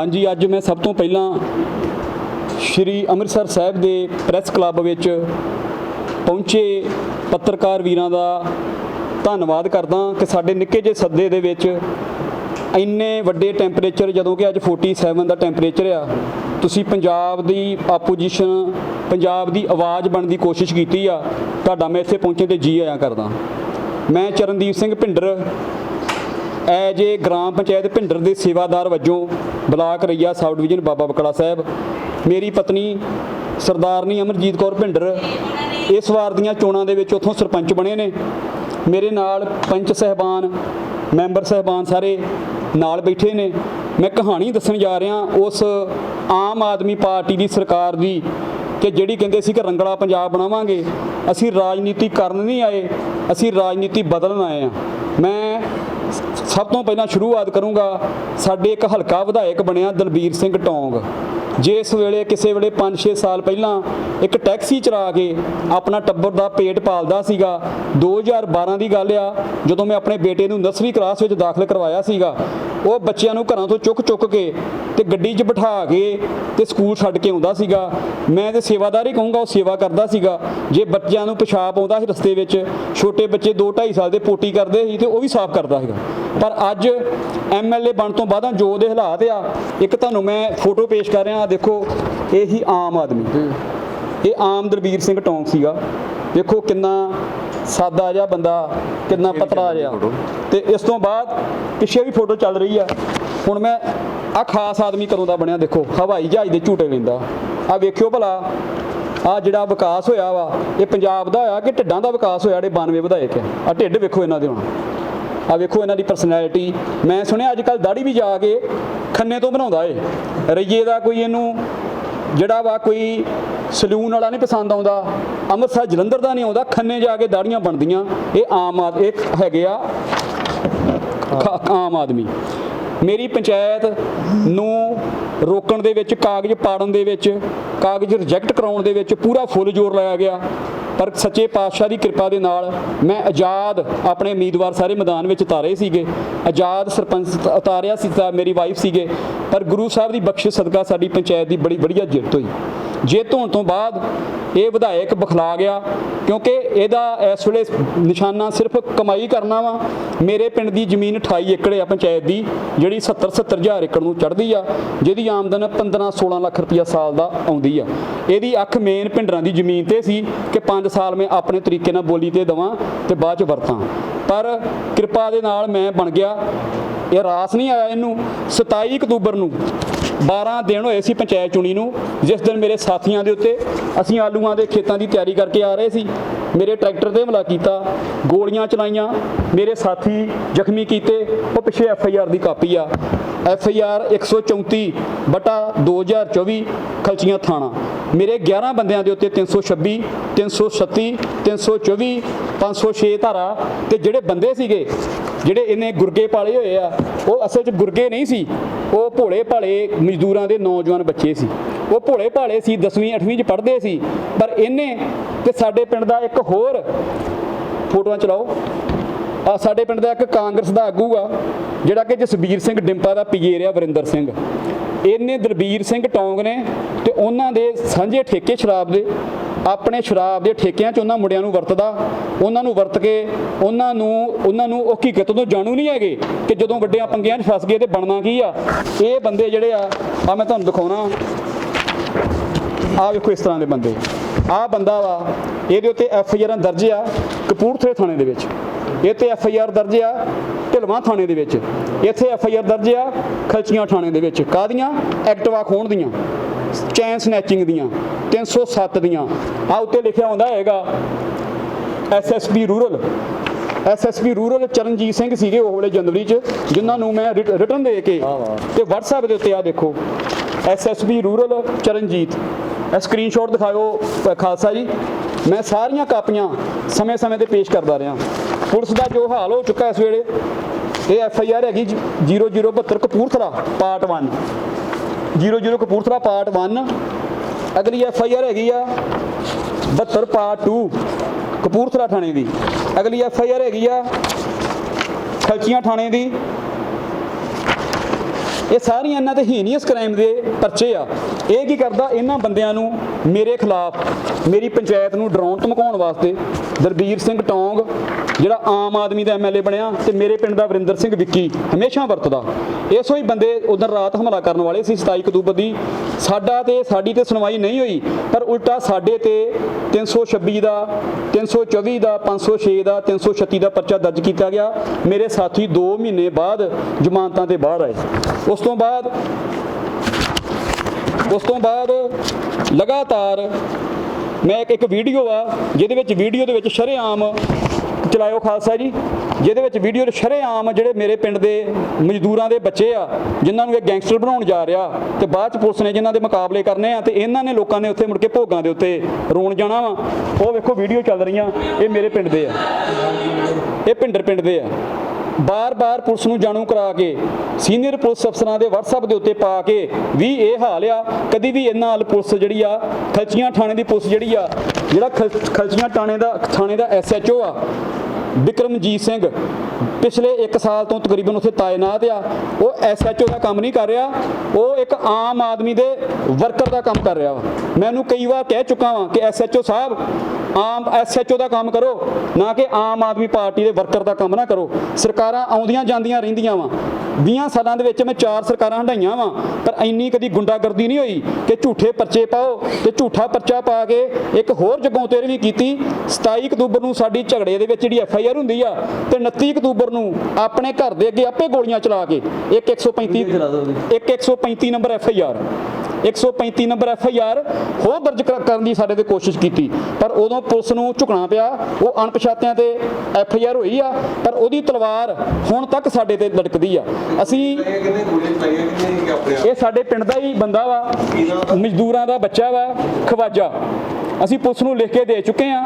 ਹਾਂਜੀ, ਅੱਜ ਮੈਂ ਸਭ ਤੋਂ ਪਹਿਲਾਂ ਸ਼੍ਰੀ ਅੰਮ੍ਰਿਤਸਰ ਸਾਹਿਬ ਦੇ ਪ੍ਰੈਸ ਕਲੱਬ ਵਿੱਚ ਪਹੁੰਚੇ ਪੱਤਰਕਾਰ ਵੀਰਾਂ ਦਾ ਧੰਨਵਾਦ ਕਰਦਾ ਕਿ ਸਾਡੇ ਨਿੱਕੇ ਜਿਹੇ ਸੱਦੇ ਦੇ ਵਿੱਚ ਇੰਨੇ ਵੱਡੇ ਟੈਂਪਰੇਚਰ, ਜਦੋਂ ਕਿ ਅੱਜ 47 ਦਾ ਟੈਂਪਰੇਚਰ ਆ, ਤੁਸੀਂ ਪੰਜਾਬ ਦੀ ਆਪੋਜੀਸ਼ਨ ਪੰਜਾਬ ਦੀ ਆਵਾਜ਼ ਬਣਨ ਦੀ ਕੋਸ਼ਿਸ਼ ਕੀਤੀ ਆ। ਤੁਹਾਡਾ ਮੈਂ ਇੱਥੇ ਪਹੁੰਚੇ ਤੇ ਜੀ ਆਇਆਂ ਕਰਦਾ ਮੈਂ ਚਰਨਦੀਪ ਸਿੰਘ ਭਿੰਡਰ ਐਜ ਏ ਗ੍ਰਾਮ ਪੰਚਾਇਤ ਭਿੰਡਰ ਦੇ ਸੇਵਾਦਾਰ ਵਜੋਂ block Raiya sub division Baba Bakra Sahib, ਮੇਰੀ ਪਤਨੀ ਸਰਦਾਰਨੀ ਅਮਰਜੀਤ ਕੌਰ ਭਿੰਡਰ ਇਸ ਵਾਰ ਦੀਆਂ ਚੋਣਾਂ ਦੇ ਵਿੱਚ ਉੱਥੋਂ ਸਰਪੰਚ ਬਣੇ ਨੇ। ਮੇਰੇ ਨਾਲ ਪੰਚ ਸਹਿਬਾਨ, ਮੈਂਬਰ ਸਹਿਬਾਨ ਸਾਰੇ ਨਾਲ ਬੈਠੇ ਨੇ। ਮੈਂ ਕਹਾਣੀ ਦੱਸਣ ਜਾ ਰਿਹਾ ਉਸ ਆਮ ਆਦਮੀ ਪਾਰਟੀ ਦੀ ਸਰਕਾਰ ਦੀ ਕਿ ਜਿਹੜੀ ਕਹਿੰਦੇ ਸੀ ਕਿ ਰੰਗਲਾ ਪੰਜਾਬ ਬਣਾਵਾਂਗੇ, ਅਸੀਂ ਰਾਜਨੀਤੀ ਕਰਨ ਨਹੀਂ ਆਏ, ਅਸੀਂ ਰਾਜਨੀਤੀ ਬਦਲਣ ਆਏ ਆ ਮੈਂ ਸਭ ਤੋਂ ਪਹਿਲਾਂ ਸ਼ੁਰੂਆਤ ਕਰੂੰਗਾ ਸਾਡੇ ਇੱਕ ਹਲਕਾ ਵਿਧਾਇਕ ਬਣਿਆ ਦਲਬੀਰ ਸਿੰਘ ਟੌਂਗ। ਜਿਸ ਵੇਲੇ ਕਿਸੇ ਵੇਲੇ 5-6 ਸਾਲ ਪਹਿਲਾਂ ਇੱਕ ਟੈਕਸੀ ਚਲਾ ਕੇ ਆਪਣਾ ਟੱਬਰ ਦਾ ਪੇਟ ਪਾਲਦਾ ਸੀਗਾ 2012 ਦੀ ਗੱਲ ਆ, ਜਦੋਂ ਮੈਂ ਆਪਣੇ ਬੇਟੇ ਨੂੰ 10ਵੀਂ ਕਲਾਸ ਵਿੱਚ ਦਾਖਲ ਕਰਵਾਇਆ ਸੀਗਾ, ਉਹ ਬੱਚਿਆਂ ਨੂੰ ਘਰਾਂ ਤੋਂ ਚੁੱਕ ਚੁੱਕ ਕੇ ਤੇ ਗੱਡੀ 'ਚ ਬਿਠਾ ਕੇ ਤੇ ਸਕੂਲ ਛੱਡ ਕੇ ਆਉਂਦਾ ਸੀਗਾ। ਮੈਂ ਤੇ ਸੇਵਾਦਾਰ ਹੀ ਕਹੂੰਗਾ ਉਹ ਸੇਵਾ ਕਰਦਾ ਸੀਗਾ। ਜੇ ਬੱਚਿਆਂ ਨੂੰ ਪਿਸ਼ਾਬ ਆਉਂਦਾ ਸੀ ਰਸਤੇ ਵਿੱਚ, ਛੋਟੇ ਬੱਚੇ 2 2.5 ਸਾਲ ਦੇ ਪੋਟੀ ਕਰਦੇ ਸੀ ਤੇ ਉਹ ਵੀ ਸਾਫ਼ ਕਰਦਾ ਸੀਗਾ। ਪਰ ਅੱਜ ਐਮਐਲਏ ਬਣ ਤੋਂ ਬਾਅਦ ਜੋ ਦੇ ਹਾਲਾਤ ਆ, ਇੱਕ ਤੁਹਾਨੂੰ ਮੈਂ ਫੋਟੋ ਪੇਸ਼ ਕਰ ਰਿਹਾ ਦੇਖੋ ਇਹ ਹੀ ਆਮ ਆਦਮੀ। ਇਹ ਆਮ ਦਲਬੀਰ ਸਿੰਘ ਟੌਂਕ ਸੀਗਾ। ਦੇਖੋ ਕਿੰਨਾ ਸਾਦਾ ਜਿਹਾ ਬੰਦਾ ਕਿੰਨਾ ਪਤਲਾ ਜਿਹਾ। ਤੇ ਇਸ ਤੋਂ ਬਾਅਦ ਪਿੱਛੇ ਵੀ ਫੋਟੋ ਚੱਲ ਰਹੀ ਆ। ਹੁਣ ਮੈਂ ਆ ਖਾਸ ਆਦਮੀ ਕਦੋਂ ਦਾ ਬਣਿਆ ਦੇਖੋ ਹਵਾਈ ਜਹਾਜ਼ ਦੇ ਝੂਟੇ ਲੈਂਦਾ। ਆ ਵੇਖਿਓ ਭਲਾ ਆ ਜਿਹੜਾ ਵਿਕਾਸ ਹੋਇਆ ਵਾ ਇਹ ਪੰਜਾਬ ਦਾ ਹੋਇਆ ਕਿ ਢਿੱਡਾਂ ਦਾ ਵਿਕਾਸ ਹੋਇਆ ਜਿਹੜੇ 92 ਵਿਧਾਇਕ ਆ? ਆ ਢਿੱਡ ਵੇਖੋ ਇਹਨਾਂ ਦੇ ਹੁਣ। ਆ ਵੇਖੋ ਇਹਨਾਂ ਦੀ ਪਰਸਨੈਲਿਟੀ ਮੈਂ ਸੁਣਿਆ ਅੱਜ ਕੱਲ ਦਾੜੀ ਵੀ ਜਾ ਕੇ ਖੰਨੇ ਤੋਂ ਬਣਾਉਂਦਾ ਏ। ਰਈਏ ਦਾ ਕੋਈ ਇਹਨੂੰ ਜਿਹੜਾ ਵਾ ਕੋਈ ਸਲੂਨ ਵਾਲਾ ਨਹੀਂ ਪਸੰਦ ਆਉਂਦਾ, ਅੰਮ੍ਰਿਤਸਰ ਜਲੰਧਰ ਦਾ ਨਹੀਂ ਆਉਂਦਾ, ਖੰਨੇ ਜਾ ਕੇ ਦਾੜੀਆਂ ਬਣਦੀਆਂ। ਇਹ ਆਮ ਆਦ, ਇਹ ਹੈਗੇ ਆ ਆਮ ਆਦਮੀ। ਮੇਰੀ ਪੰਚਾਇਤ ਨੂੰ ਰੋਕਣ ਦੇ ਵਿੱਚ, ਕਾਗਜ਼ ਪਾੜਨ ਦੇ ਵਿੱਚ, ਕਾਗਜ਼ ਰਿਜੈਕਟ ਕਰਾਉਣ ਦੇ ਵਿੱਚ ਪੂਰਾ ਫੁੱਲ ਜ਼ੋਰ ਲਾਇਆ ਗਿਆ। ਪਰ ਸੱਚੇ ਪਾਤਸ਼ਾਹ ਦੀ ਕਿਰਪਾ ਦੇ ਨਾਲ ਮੈਂ ਆਜ਼ਾਦ ਆਪਣੇ ਉਮੀਦਵਾਰ ਸਾਰੇ ਮੈਦਾਨ ਵਿੱਚ ਉਤਾਰੇ ਸੀਗੇ। ਆਜ਼ਾਦ ਸਰਪੰਚ ਉਤਾਰਿਆ ਸੀ ਤਾਂ ਮੇਰੀ ਵਾਈਫ ਸੀਗੇ। ਪਰ ਗੁਰੂ ਸਾਹਿਬ ਦੀ ਬਖਸ਼ਿਸ਼ ਸਦਕਾ ਸਾਡੀ ਪੰਚਾਇਤ ਦੀ ਬੜੀ, ਵਧੀਆ ਜਿੱਤ ਹੋਈ। ਜਿੱਤ ਹੋਣ ਤੋਂ ਬਾਅਦ ਇਹ ਵਿਧਾਇਕ ਬਖਲਾ ਗਿਆ, ਕਿਉਂਕਿ ਇਹਦਾ ਇਸ ਵੇਲੇ ਨਿਸ਼ਾਨਾ ਸਿਰਫ ਕਮਾਈ ਕਰਨਾ ਵਾ। ਮੇਰੇ ਪਿੰਡ ਦੀ ਜ਼ਮੀਨ 28 ਏਕੜ ਆ ਪੰਚਾਇਤ ਦੀ, ਜਿਹੜੀ 70 70 ਹਜ਼ਾਰ ਏਕੜ ਨੂੰ ਚੜ੍ਹਦੀ ਆ, ਜਿਹਦੀ ਆਮਦਨ 15 16 ਲੱਖ ਰੁਪਈਆ ਸਾਲ ਦਾ ਆਉਂਦੀ ਆ। ਇਹਦੀ ਅੱਖ ਮੇਨ ਪਿੰਡਰਾਂ ਦੀ ਜ਼ਮੀਨ ਤੇ ਸੀ ਕਿ 5 ਸਾਲ ਮੈਂ ਆਪਣੇ ਤਰੀਕੇ ਨਾਲ ਬੋਲੀ ਤੇ ਦਵਾਂ ਤੇ ਬਾਅਦ ਚ ਵਰਤਾਂ। ਪਰ ਕਿਰਪਾ ਦੇ ਨਾਲ ਮੈਂ ਬਣ ਗਿਆ। ਇਹ ਰਾਸ ਨਹੀਂ ਆਇਆ ਇਹਨੂੰ। 27 ਅਕਤੂਬਰ ਨੂੰ 12 ਦਿਨ ਹੋਏ ਸੀ ਪੰਚਾਇਤ ਚੁਣੀ ਨੂੰ। ਜਿਸ ਦਿਨ ਮੇਰੇ ਸਾਥੀਆਂ ਦੇ ਉੱਤੇ ਅਸੀਂ ਆਲੂਆਂ ਦੇ ਖੇਤਾਂ ਦੀ ਤਿਆਰੀ ਕਰਕੇ ਆ ਰਹੇ ਸੀ। ਮੇਰੇ ਟਰੈਕਟਰ ਤੇ ਹਮਲਾ ਕੀਤਾ, ਗੋਲੀਆਂ ਚਲਾਈਆਂ, ਮੇਰੇ ਸਾਥੀ ਜ਼ਖਮੀ ਕੀਤੇ, ਉਹ ਪਿੱਛੇ ਐਫ ਆਈ ਆਰ ਦੀ ਕਾਪੀ ਆ। ਐਫ ਆਈ ਆਰ 134 ਬਟਾ 2024 ਖਲਚੀਆਂ ਥਾਣਾ। ਮੇਰੇ 11 ਬੰਦਿਆਂ ਦੇ ਉੱਤੇ 326 337 324 506 ਧਾਰਾ ਤੇ ਜਿਹੜੇ ਬੰਦੇ ਸੀਗੇ, ਜਿਹੜੇ ਇਹਨੇ ਗੁਰਗੇ ਪਾਲੇ ਹੋਏ ਆ, ਉਹ ਅਸਲ 'ਚ ਗੁਰਗੇ ਨਹੀਂ ਸੀ। ਉਹ ਭੋਲੇ ਭਾਲੇ ਮਜ਼ਦੂਰਾਂ ਦੇ ਨੌਜਵਾਨ ਬੱਚੇ ਸੀ। ਉਹ ਭੋਲੇ ਭਾਲੇ ਸੀ 10ਵੀਂ 8ਵੀਂ 'ਚ ਪੜ੍ਹਦੇ ਸੀ। ਪਰ ਇਹਨੇ ਤੇ ਸਾਡੇ ਪਿੰਡ ਦਾ ਇੱਕ ਹੋਰ ਫੋਟੋਆਂ ਚਲਾਓ। ਆ ਸਾਡੇ ਪਿੰਡ ਦਾ ਇੱਕ ਕਾਂਗਰਸ ਦਾ ਆਗੂ ਆ, ਜਿਹੜਾ ਕਿ ਜਸਬੀਰ ਸਿੰਘ ਡਿੰਪਾ ਦਾ ਪੀਏ ਰਿਹਾ ਵਰਿੰਦਰ ਸਿੰਘ। ਇਹਨੇ ਦਲਬੀਰ ਸਿੰਘ ਟੌਂਗ ਨੇ ਤੇ ਉਹਨਾਂ ਦੇ ਸਾਂਝੇ ਠੇਕੇ ਸ਼ਰਾਬ ਦੇ ਆਪਣੇ ਸ਼ਰਾਬ ਦੇ ਠੇਕਿਆਂ 'ਚ ਉਹਨਾਂ ਮੁੰਡਿਆਂ ਨੂੰ ਵਰਤਦਾ, ਉਹਨਾਂ ਨੂੰ ਵਰਤ ਕੇ ਉਹਨਾਂ ਨੂੰ ਉਹਨਾਂ ਨੂੰ ਉਹ ਹਕੀਕਤ ਤੋਂ ਜਾਣੂ ਨਹੀਂ ਹੈਗੇ ਕਿ ਜਦੋਂ ਵੱਡਿਆਂ ਪੰਗਿਆਂ 'ਚ ਫਸ ਗਏ ਤੇ ਬਣਨਾ ਕੀ ਆ। ਇਹ ਬੰਦੇ ਜਿਹੜੇ ਆ ਆ ਮੈਂ ਤੁਹਾਨੂੰ ਦਿਖਾਉਣਾ। ਆ ਵੇਖੋ ਇਸ ਤਰ੍ਹਾਂ ਦੇ ਬੰਦੇ। ਆ ਬੰਦਾ ਵਾ, ਇਹਦੇ ਉੱਤੇ ਐਫ ਆਈ ਆਰ ਦਰਜ ਆ ਕਪੂਰਥਲੇ ਥਾਣੇ ਦੇ ਵਿੱਚ। ਇਹ ਤੇ ਐਫ ਆਈ ਆਰ ਦਰਜ ਆ ਢਿਲਵਾਂ ਥਾਣੇ ਦੇ ਵਿੱਚ। ਇੱਥੇ ਐਫ ਆਈ ਆਰ ਦਰਜ ਆ ਖਲਚੀਆਂ ਥਾਣੇ ਦੇ ਵਿੱਚ। ਕਾਹਦੀਆਂ? ਐਕਟਵਾ ਖੋਣ ਦੀਆਂ। ਚੈਨ ਸਨੈਚਿੰਗ ਦੀਆਂ। 307 ਦੀਆਂ। ਆ ਉੱਤੇ ਲਿਖਿਆ ਹੁੰਦਾ ਹੋਏਗਾ SSP rural SSP rural Charanjit Singh ਸੀਗੇ ਉਹ ਵੇਲੇ ਜਨਵਰੀ ਚ ਜਿਨ੍ਹਾਂ ਨੂੰ ਮੈਂ ਰਿਟਰਨ ਦੇ ਕੇ ਤੇ WhatsApp ਦੇ ਉੱਤੇ ਆ ਦੇਖੋ ਐਸਐਸਪੀ ਰੂਰਲ ਚਰਨਜੀਤ। ਇਹ ਸਕਰੀਨਸ਼ਾਟ ਦਿਖਾਓ ਅ, ਖਾਲਸਾ ਜੀ। ਮੈਂ ਸਾਰੀਆਂ ਕਾਪੀਆਂ ਸਮੇਂ-ਸਮੇਂ ਤੇ ਪੇਸ਼ ਕਰਦਾ ਰਿਹਾ। ਪੁਲਿਸ ਦਾ ਜੋ ਹਾਲ ਹੋ ਚੁੱਕਾ ਇਸ ਵੇਲੇ ਇਹ ਐਫ ਆਈ ਆਰ ਹੈਗੀ 0072 ਕਪੂਰਥਲਾ ਪਾਰਟ 1 00 ਕਪੂਰਥਲਾ ਪਾਰਟ 1 ਅਗਲੀ ਐਫ ਆਈ ਆਰ ਹੈਗੀ ਆ 72 ਪਾਰਟ 2 ਕਪੂਰਥਲਾ ਥਾਣੇ ਦੀ। ਅਗਲੀ ਐਫ ਆਈ ਆਰ ਹੈਗੀ ਆ ਖਲਚੀਆਂ ਥਾਣੇ ਦੀ। ਇਹ ਸਾਰੀਆਂ ਇਹਨਾਂ ਤੇ ਹੀਨੀਅਸ ਕ੍ਰਾਈਮ ਦੇ ਪਰਚੇ ਆ। ਇਹ ਕੀ ਕਰਦਾ? ਇਹਨਾਂ ਬੰਦਿਆਂ ਨੂੰ ਮੇਰੇ ਖਿਲਾਫ, ਮੇਰੀ ਪੰਚਾਇਤ ਨੂੰ ਡਰਾਉਣ, ਧਮਕਾਉਣ ਵਾਸਤੇ ਦਰਬੀਰ ਸਿੰਘ ਟੌਂਗ, ਜਿਹੜਾ ਆਮ ਆਦਮੀ ਦਾ ਐਮਐਲਏ ਬਣਿਆ ਤੇ ਮੇਰੇ ਪਿੰਡ ਦਾ ਵਰਿੰਦਰ ਸਿੰਘ ਵਿੱਕੀ ਹਮੇਸ਼ਾ ਵਰਤਦਾ। ਇਸੋ ਹੀ ਬੰਦੇ ਉਦੋਂ ਰਾਤ ਹਮਲਾ ਕਰਨ ਵਾਲੇ ਸੀ 27 ਅਕਤੂਬਰ ਦੀ। ਸਾਡਾ ਤੇ ਸਾਡੀ ਤੇ ਸੁਣਵਾਈ ਨਹੀਂ ਹੋਈ, ਪਰ ਉਲਟਾ ਸਾਡੇ ਤੇ 326 ਦਾ 324 ਦਾ 506 ਦਾ 336 ਦਾ ਪਰਚਾ ਦਰਜ ਕੀਤਾ ਗਿਆ। ਮੇਰੇ ਸਾਥੀ 2 ਮਹੀਨੇ ਬਾਅਦ ਜ਼ਮਾਨਤਾਂ ਤੇ ਬਾਹਰ ਆਏ। ਉਸ ਤੋਂ ਬਾਅਦ, ਉਸ ਤੋਂ ਬਾਅਦ ਲਗਾਤਾਰ ਮੈਂ ਇੱਕ ਇੱਕ ਵੀਡੀਓ ਆ, ਜਿਹਦੇ ਵਿੱਚ ਵੀਡੀਓ ਦੇ ਵਿੱਚ ਸ਼ਰੇਆਮ, ਚਲਾਇਓ ਖਾਲਸਾ ਜੀ, ਜਿਹਦੇ ਵਿੱਚ ਵੀਡੀਓ ਦੇ ਸ਼ਰੇਆਮ ਜਿਹੜੇ ਮੇਰੇ ਪਿੰਡ ਦੇ ਮਜ਼ਦੂਰਾਂ ਦੇ ਬੱਚੇ ਆ, ਜਿਨ੍ਹਾਂ ਨੂੰ ਇਹ ਗੈਂਗਸਟਰ ਬਣਾਉਣ ਜਾ ਰਿਹਾ, ਤੇ ਬਾਅਦ ਚ ਪੁਲਿਸ ਨੇ ਜਿਨ੍ਹਾਂ ਦੇ ਮੁਕਾਬਲੇ ਕਰਨੇ ਆ, ਤੇ ਇਹਨਾਂ ਨੇ ਲੋਕਾਂ ਨੇ ਉੱਥੇ ਮੁੜ ਕੇ ਭੋਗਾਂ ਦੇ ਉੱਤੇ ਰੋਣ ਜਾਣਾ ਵਾ। ਉਹ ਵੇਖੋ ਵੀਡੀਓ ਚੱਲ ਰਹੀਆਂ, ਇਹ ਮੇਰੇ ਪਿੰਡ ਦੇ ਆ। ਇਹ ਪਿੰਡਰ ਪਿੰਡ ਦੇ ਆ। ਬਾਰ-ਬਾਰ ਪੁਲਿਸ ਨੂੰ ਜਾਣੂ ਕਰਾ ਕੇ, ਸੀਨੀਅਰ ਪੁਲਿਸ ਅਫਸਰਾਂ ਦੇ WhatsApp ਦੇ ਉੱਤੇ ਪਾ ਕੇ ਵੀ ਇਹ ਹਾਲ ਆ। ਕਦੀ ਵੀ ਇਹਨਾਂ ਨਾਲ ਪੁਲਿਸ ਜਿਹੜੀ ਆ, ਖਲਚੀਆਂ ਥਾਣੇ ਦੀ ਪੁਲਿਸ ਜਿਹੜੀ ਆ, ਜਿਹੜਾ ਖਲ- ਖਲਚੀਆਂ ਥਾਣੇ ਦਾ ਥਾਣੇ ਦਾ ਐਸਐਚਓ ਆ, ਬਿਕਰਮਜੀਤ ਸਿੰਘ, ਪਿਛਲੇ 1 ਸਾਲ ਤੋਂ ਤਕਰੀਬਨ ਉੱਥੇ ਤਾਇਨਾਤ ਆ। ਉਹ ਐਸਐਚਓ ਦਾ ਕੰਮ ਨਹੀਂ ਕਰ ਰਿਹਾ, ਉਹ ਇੱਕ ਆਮ ਆਦਮੀ ਦੇ ਵਰਕਰ ਦਾ ਕੰਮ ਕਰ ਰਿਹਾ ਵਾ। ਮੈਂ ਉਹਨੂੰ ਕਈ ਵਾਰ ਕਹਿ ਚੁੱਕਾ ਵਾਂ ਕਿ ਐਸਐਚਓ ਸਾਹਿਬ ਆਮ ਐਸਐਚਓ ਦਾ ਕੰਮ ਕਰੋ, ਨਾ ਕਿ ਆਮ ਆਦਮੀ ਪਾਰਟੀ ਦੇ ਵਰਕਰ ਦਾ ਕੰਮ ਨਾ ਕਰੋ। ਸਰਕਾਰਾਂ ਆਉਂਦੀਆਂ ਜਾਂਦੀਆਂ ਰਹਿੰਦੀਆਂ ਵਾ। 20 ਸਾਲਾਂ ਦੇ ਵਿੱਚ ਮੈਂ ਚਾਰ ਸਰਕਾਰਾਂ ਹੰਡਾਈਆਂ ਵਾ ਪਰ ਇੰਨੀ ਕਦੀ ਗੁੰਡਾਗਰਦੀ ਨਹੀਂ ਹੋਈ ਕਿ ਝੂਠੇ ਪਰਚੇ ਪਾਓ ਤੇ ਝੂਠਾ ਪਰਚਾ ਪਾ ਕੇ ਇੱਕ ਹੋਰ ਜਗੋਂ ਤੇਰਵੀਂ ਕੀਤੀ। 27 ਅਕਤੂਬਰ ਨੂੰ ਸਾਡੀ ਝਗੜੇ ਦੇ ਵਿੱਚ ਜਿਹੜੀ ਐਫ ਆਈ ਆਰ ਹੁੰਦੀ ਆ ਤੇ 29 ਅਕਤੂਬਰ ਨੂੰ ਆਪਣੇ ਘਰ ਦੇ ਅੱਗੇ ਆਪੇ ਗੋਲੀਆਂ ਚਲਾ ਕੇ ਇੱਕ 135 ਇੱਕ 135 number F I R 135 number F I R ਹੋਰ ਦਰਜ ਕਰ- ਕਰਨ ਦੀ ਸਾਡੇ ਤੇ ਕੋਸ਼ਿਸ਼ ਕੀਤੀ। ਪਰ ਉਦੋਂ ਪੁਲਿਸ ਨੂੰ ਝੁਕਣਾ ਪਿਆ ਉਹ ਅਣਪਛਾਤਿਆਂ ਤੇ ਐਫ ਆਈ ਆਰ ਹੋਈ ਆ ਪਰ ਉਹਦੀ ਤਲਵਾਰ ਹੁਣ ਤੱਕ ਸਾਡੇ ਤੇ ਲਟਕਦੀ ਆ। ਅਸੀਂ ਇਹ ਸਾਡੇ ਪਿੰਡ ਦਾ ਹੀ ਬੰਦਾ ਵਾ, ਮਜ਼ਦੂਰਾਂ ਦਾ ਬੱਚਾ ਵਾ, ਖਵਾਜਾ। ਅਸੀਂ ਪੁਲਿਸ ਨੂੰ ਲਿਖ ਕੇ ਦੇ ਚੁੱਕੇ ਆ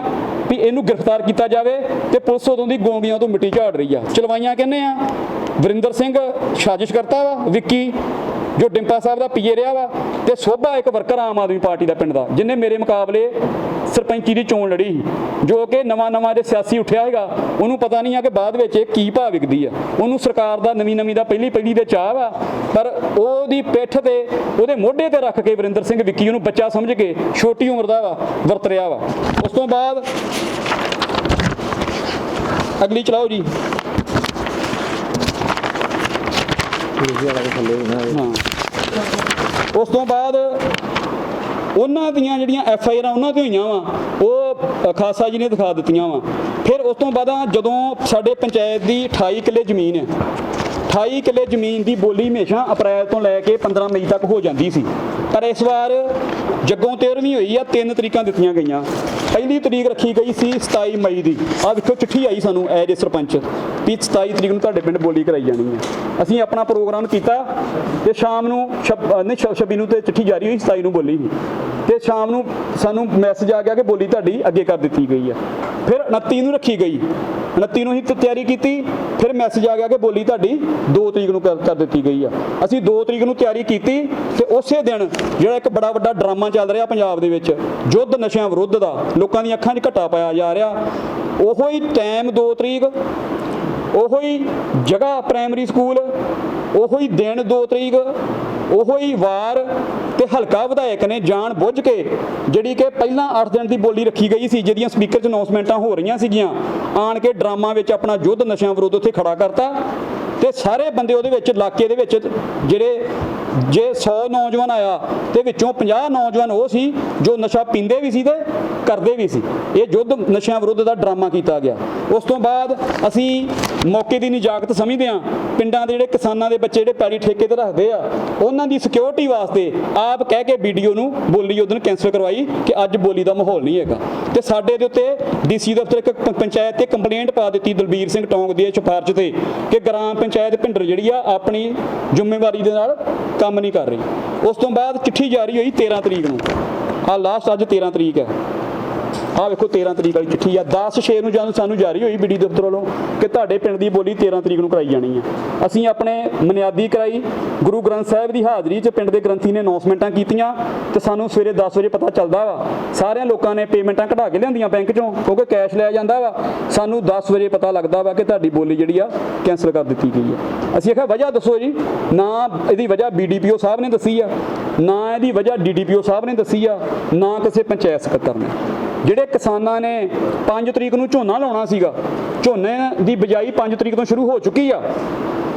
ਵੀ ਇਹਨੂੰ ਗ੍ਰਿਫਤਾਰ ਕੀਤਾ ਜਾਵੇ ਤੇ ਪੁਲਿਸ ਉਦੋਂ ਦੀ ਗੋਂਗੀਆਂ ਤੋਂ ਮਿੱਟੀ ਝਾੜ ਰਹੀ ਆ। ਚਲਵਾਈਆਂ ਕਹਿੰਦੇ ਆ? ਵਰਿੰਦਰ ਸਿੰਘ ਸਾਜ਼ਿਸ਼ ਕਰਤਾ ਵਾ, ਵਿੱਕੀ, ਜੋ ਡਿੰਪਾ ਸਾਹਿਬ ਦਾ ਪੀਏ ਰਿਹਾ ਵਾ, ਤੇ ਸੋਭਾ ਇੱਕ ਵਰਕਰ ਆਮ ਆਦਮੀ ਪਾਰਟੀ ਦਾ ਪਿੰਡ ਦਾ, ਜਿਨੇ ਮੇਰੇ ਮੁਕਾਬਲੇ ਸਰਪੰਚੀ ਦੀ ਚੋਣ ਲੜੀ ਜੋ ਕਿ ਨਵਾਂ ਨਵਾਂ ਜੇ ਸਿਆਸੀ ਉੱਠਿਆ ਹੈਗਾ ਉਹਨੂੰ ਪਤਾ ਨਹੀਂ ਆ ਕਿ ਬਾਅਦ ਵਿੱਚ ਇਹ ਕੀ ਭਾਅ ਵਿਕਦੀ ਆ। ਉਹਨੂੰ ਸਰਕਾਰ ਦਾ ਨਵੀਂ ਨਵੀਂ ਦਾ ਪਹਿਲੀ ਪਹਿਲੀ ਦੇ ਚਾਹ ਵਾ ਪਰ ਉਹਦੀ ਪਿੱਠ ਤੇ ਉਹਦੇ ਮੋਢੇ ਤੇ ਰੱਖ ਕੇ ਵਰਿੰਦਰ ਸਿੰਘ ਵਿੱਕੀ ਉਹਨੂੰ ਬੱਚਾ ਸਮਝ ਕੇ ਛੋਟੀ ਉਮਰ ਦਾ ਵਾ ਵਰਤ ਰਿਹਾ ਵਾ। ਉਸ ਤੋਂ ਬਾਅਦ ਅਗਲੀ ਚਲਾਓ ਜੀ। ਉਸ ਤੋਂ ਬਾਅਦ ਉਹਨਾਂ ਦੀਆਂ ਜਿਹੜੀਆਂ ਐਫ ਆਈ ਆਰਾਂ ਉਹਨਾਂ ਤੇ ਹੋਈਆਂ ਵਾ, ਉਹ ਖਾਸਾ ਜੀ ਨੇ ਦਿਖਾ ਦਿੱਤੀਆਂ ਵਾ। ਫਿਰ ਉਸ ਤੋਂ ਬਾਅਦ ਜਦੋਂ ਸਾਡੇ ਪੰਚਾਇਤ ਦੀ 28 ਕਿੱਲੇ ਜ਼ਮੀਨ ਹੈ 28 ਕਿੱਲੇ ਜ਼ਮੀਨ ਦੀ ਬੋਲੀ ਹਮੇਸ਼ਾ ਅਪ੍ਰੈਲ ਤੋਂ ਲੈ ਕੇ 15 ਮਈ ਤੱਕ ਹੋ ਜਾਂਦੀ ਸੀ। ਪਰ ਇਸ ਵਾਰ ਜੱਗੋਂ 13ਵੀਂ ਹੋਈ ਆ, ਤਿੰਨ ਤਰੀਕਾਂ ਦਿੱਤੀਆਂ ਗਈਆਂ। ਪਹਿਲੀ ਤਰੀਕ ਰੱਖੀ ਗਈ ਸੀ 27 ਮਈ ਦੀ। ਆ ਵੇਖੋ ਚਿੱਠੀ ਆਈ ਸਾਨੂੰ ਐਜ ਏ ਸਰਪੰਚ ਵੀ 27 ਤਰੀਕ ਨੂੰ ਤੁਹਾਡੇ ਪਿੰਡ ਬੋਲੀ ਕਰਾਈ ਜਾਣੀ ਹੈ। ਅਸੀਂ ਆਪਣਾ ਪ੍ਰੋਗਰਾਮ ਕੀਤਾ ਤੇ ਸ਼ਾਮ ਨੂੰ ਛਬ- ਅ, ਨਹੀਂ 26 ਨੂੰ ਤੇ ਚਿੱਠੀ ਜਾਰੀ ਹੋਈ 27 ਨੂੰ ਬੋਲੀ ਸੀ ਤੇ ਸ਼ਾਮ ਨੂੰ ਸਾਨੂੰ ਮੈਸੇਜ ਆ ਗਿਆ ਕਿ ਬੋਲੀ ਤੁਹਾਡੀ ਅੱਗੇ ਕਰ ਦਿੱਤੀ ਗਈ ਹੈ। ਫਿਰ 29 ਨੂੰ ਰੱਖੀ ਗਈ। 29 ਨੂੰ ਹੀ ਤ- ਤਿਆਰੀ ਕੀਤੀ। ਫਿਰ ਮੈਸੇਜ ਆ ਗਿਆ ਕਿ ਬੋਲੀ ਤੁਹਾਡੀ 2 ਤਰੀਕ ਨੂੰ ਕਰ ਕਰ ਦਿੱਤੀ ਗਈ ਆ ਅਸੀਂ 2 ਤਰੀਕ ਨੂੰ ਤਿਆਰੀ ਕੀਤੀ ਤੇ ਉਸੇ ਦਿਨ ਜਿਹੜਾ ਇੱਕ ਬੜਾ ਵੱਡਾ ਡਰਾਮਾ ਚੱਲ ਰਿਹਾ ਪੰਜਾਬ ਦੇ ਵਿੱਚ, ਯੁੱਧ ਨਸ਼ਿਆਂ ਵਿਰੁੱਧ ਦਾ, ਲੋਕਾਂ ਦੀਆਂ ਅੱਖਾਂ 'ਚ ਘੱਟਾ ਪਾਇਆ ਜਾ ਰਿਹਾ। ਉਹੋ ਹੀ ਟਾਈਮ 2 ਤਰੀਕ, ਉਹੋ ਹੀ ਜਗ੍ਹਾ ਪ੍ਰਾਇਮਰੀ ਸਕੂਲ ਉਹੋ ਹੀ ਦਿਨ 2 ਤਰੀਕ, ਉਹੋ ਹੀ ਵਾਰ ਹਲਕਾ ਵਿਧਾਇਕ ਨੇ ਜਾਣ ਬੁੱਝ ਕੇ, ਜਿਹੜੀ ਕਿ ਪਹਿਲਾਂ 8 ਦਿਨ ਦੀ ਬੋਲੀ ਰੱਖੀ ਗਈ ਸੀ, ਜਿਹਦੀਆਂ ਸਪੀਕਰ 'ਚ ਅਨਾਉਂਸਮੈਂਟਾਂ ਹੋ ਰਹੀਆਂ ਸੀਗੀਆਂ, ਆਣ ਕੇ ਡਰਾਮਾ ਵਿੱਚ ਆਪਣਾ ਯੁੱਧ ਨਸ਼ਿਆਂ ਵਿਰੁੱਧ ਉੱਥੇ ਖੜਾ ਕਰਤਾ ਤੇ ਸਾਰੇ ਬੰਦੇ ਉਹਦੇ ਵਿੱਚ, ਇਲਾਕੇ ਦੇ ਵਿੱਚ ਜਿਹੜੇ ਜੇ 100 ਨੌਜਵਾਨ ਆਇਆ, ਤੇ ਵਿੱਚੋਂ 50 ਨੌਜਵਾਨ ਉਹ ਸੀ ਜੋ ਨਸ਼ਾ ਪੀਂਦੇ ਵੀ ਸੀ ਤੇ ਕਰਦੇ ਵੀ ਸੀ। ਇਹ ਯੁੱਧ ਨਸ਼ਿਆਂ ਵਿਰੁੱਧ ਦਾ ਡਰਾਮਾ ਕੀਤਾ ਗਿਆ। ਉਸ ਤੋਂ ਬਾਅਦ ਅਸੀਂ ਮੌਕੇ ਦੀ ਨਿਜਾਕਤ ਸਮਝਦੇ ਹਾਂ, ਪਿੰਡਾਂ ਦੇ ਜਿਹੜੇ ਕਿਸਾਨਾਂ ਦੇ ਬੱਚੇ ਜਿਹੜੇ ਪੈੜੀ ਠੇਕੇ ਤੇ ਰੱਖਦੇ ਆ, ਉਹਨਾਂ ਦੀ ਸਿਕਿਉਰਿਟੀ ਵਾਸਤੇ ਆਪ ਕਹਿ ਕੇ ਵੀਡੀਓ ਨੂੰ ਬੋਲੀ ਉਹਦਨ ਕੈਂਸਲ ਕਰਵਾਈ ਕਿ ਅੱਜ ਬੋਲੀ ਦਾ ਮਾਹੌਲ ਨਹੀਂ ਹੈਗਾ। ਤੇ ਸਾਡੇ ਦੇ ਉੱਤੇ ਡੀਸੀ ਦਫ਼ਤਰ ਇੱਕ ਪੰਚਾਇਤ ਤੇ ਕੰਪਲੇਂਟ ਪਾ ਦਿੱਤੀ ਦਲਬੀਰ ਸਿੰਘ ਟੌਂਗ ਦੀ ਸਿਫਾਰਸ਼ ਤੇ ਕਿ ਗ੍ਰਾਮ ਪੰਚਾਇਤ ਭਿੰਡਰ ਜਿਹੜੀ ਆ ਆਪਣੀ ਜ਼ਿੰਮੇਵਾਰੀ ਦੇ ਨਾਲ ਕੰਮ ਨਹੀਂ ਕਰ ਰਹੀ। ਉਸ ਤੋਂ ਬਾਅਦ ਚਿੱਠੀ ਜਾਰੀ ਹੋਈ 13 ਤਰੀਕ ਨੂੰ। ਆ ਲਾਸਟ ਅੱਜ 13 ਤਰੀਕ ਹੈ। ਆਹ ਵੇਖੋ 13 ਤਰੀਕ ਵਾਲੀ ਚਿੱਠੀ ਆ। 10 6 ਨੂੰ ਜਦ ਸਾਨੂੰ ਜਾਰੀ ਹੋਈ ਬੀਡੀ ਦਫ਼ਤਰ ਵੱਲੋਂ ਕਿ ਤੁਹਾਡੇ ਪਿੰਡ ਦੀ ਬੋਲੀ 13 ਤਰੀਕ ਨੂੰ ਕਰਾਈ ਜਾਣੀ ਹੈ ਅਸੀਂ ਆਪਣੇ ਮਨਿਆਦੀ ਕਰਾਈ, ਗੁਰੂ ਗ੍ਰੰਥ ਸਾਹਿਬ ਦੀ ਹਾਜ਼ਰੀ 'ਚ ਪਿੰਡ ਦੇ ਗ੍ਰੰਥੀ ਨੇ ਅਨਾਉਂਸਮੈਂਟਾਂ ਕੀਤੀਆਂ ਤੇ ਸਾਨੂੰ ਸਵੇਰੇ 10 ਵਜੇ ਪਤਾ ਚੱਲਦਾ ਵਾ। ਸਾਰਿਆਂ ਲੋਕਾਂ ਨੇ ਪੇਮੈਂਟਾਂ ਕਢਾ ਕੇ ਲਿਆਂਦੀਆਂ ਬੈਂਕ 'ਚੋਂ, ਕਿਉਂਕਿ ਕੈਸ਼ ਲਿਆ ਜਾਂਦਾ ਵਾ। ਸਾਨੂੰ 10 ਵਜੇ ਪਤਾ ਲੱਗਦਾ ਵਾ ਕਿ ਤੁਹਾਡੀ ਬੋਲੀ ਜਿਹੜੀ ਆ, ਕੈਂਸਲ ਕਰ ਦਿੱਤੀ ਗਈ ਆ। ਅਸੀਂ ਆਖਿਆ, ਵਜ੍ਹਾ ਦੱਸੋ ਜੀ। ਨਾ ਇਹਦੀ ਵਜ੍ਹਾ ਬੀਡੀਪੀਓ ਸਾਹਿਬ ਨੇ ਦੱਸੀ ਆ, ਨਾ ਇਹਦੀ ਵਜ੍ਹਾ ਡੀਡੀਪੀਓ ਸਾਹਿਬ ਨੇ ਦੱਸੀ ਆ, ਨਾ ਕਿਸੇ ਪੰਚਾਇਤ ਸਕੱਤਰ ਨੇ। ਜਿਹੜੇ ਕਿਸਾਨਾਂ ਨੇ 5 ਤਰੀਕ ਨੂੰ ਝੋਨਾ ਲਾਉਣਾ ਸੀਗਾ, ਝੋਨੇ ਦੀ ਬਿਜਾਈ 5 ਤਰੀਕ ਤੋਂ ਸ਼ੁਰੂ ਹੋ ਚੁੱਕੀ ਆ।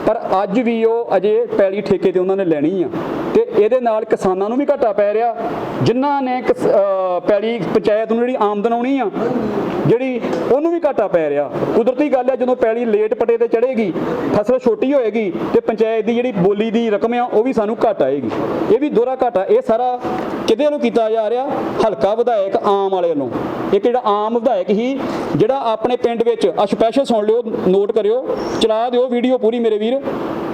ਪਰ ਅੱਜ ਵੀ ਉਹ ਅਜੇ ਪੈਲੀ ਠੇਕੇ ਤੇ ਉਹਨਾਂ ਨੇ ਲੈਣੀ ਆ। ਤੇ ਇਹਦੇ ਨਾਲ ਕਿਸਾਨਾਂ ਨੂੰ ਵੀ ਘਾਟਾ ਪੈ ਰਿਹਾ। ਜਿਨ੍ਹਾਂ ਨੇ ਕਿਸ- ਪੈਲੀ ਪੰਚਾਇਤ ਨੂੰ ਜਿਹੜੀ ਆਮਦਨ ਆਉਣੀ ਆ ਜਿਹੜੀ ਉਹਨੂੰ ਵੀ ਘਾਟਾ ਪੈ ਰਿਹਾ। ਕੁਦਰਤੀ ਗੱਲ ਹੈ, ਜਦੋਂ ਪੈਲੀ ਲੇਟ ਪਟੇ ਤੇ ਚੜੇਗੀ ਫਸਲ ਛੋਟੀ ਹੋਏਗੀ ਤੇ ਪੰਚਾਇਤ ਦੀ ਜਿਹੜੀ ਬੋਲੀ ਦੀ ਰਕਮ ਆ, ਉਹ ਵੀ ਸਾਨੂੰ ਘੱਟ ਆਏਗੀ। ਇਹ ਵੀ ਦੋਹਰਾ ਘਾਟਾ। ਇਹ ਸਾਰਾ ਕਿਹਦੇ ਵੱਲੋਂ ਕੀਤਾ ਜਾ ਰਿਹਾ? ਹਲਕਾ ਵਿਧਾਇਕ ਆਮ ਵਾਲੇ। ਨੂੰ ਇੱਕ ਜਿਹੜਾ ਆਮ ਵਿਧਾਇਕ ਹੀ, ਜਿਹੜਾ ਆਪਣੇ ਪਿੰਡ ਵਿੱਚ ਆ ਸਪੈਸ਼ਲ ਸੁਣ ਲਿਓ, ਨੋਟ ਕਰਿਓ, ਚਲਾ ਦਿਓ ਵੀਡੀਓ ਪੂਰੀ ਮੇਰੇ ਵੀਰ।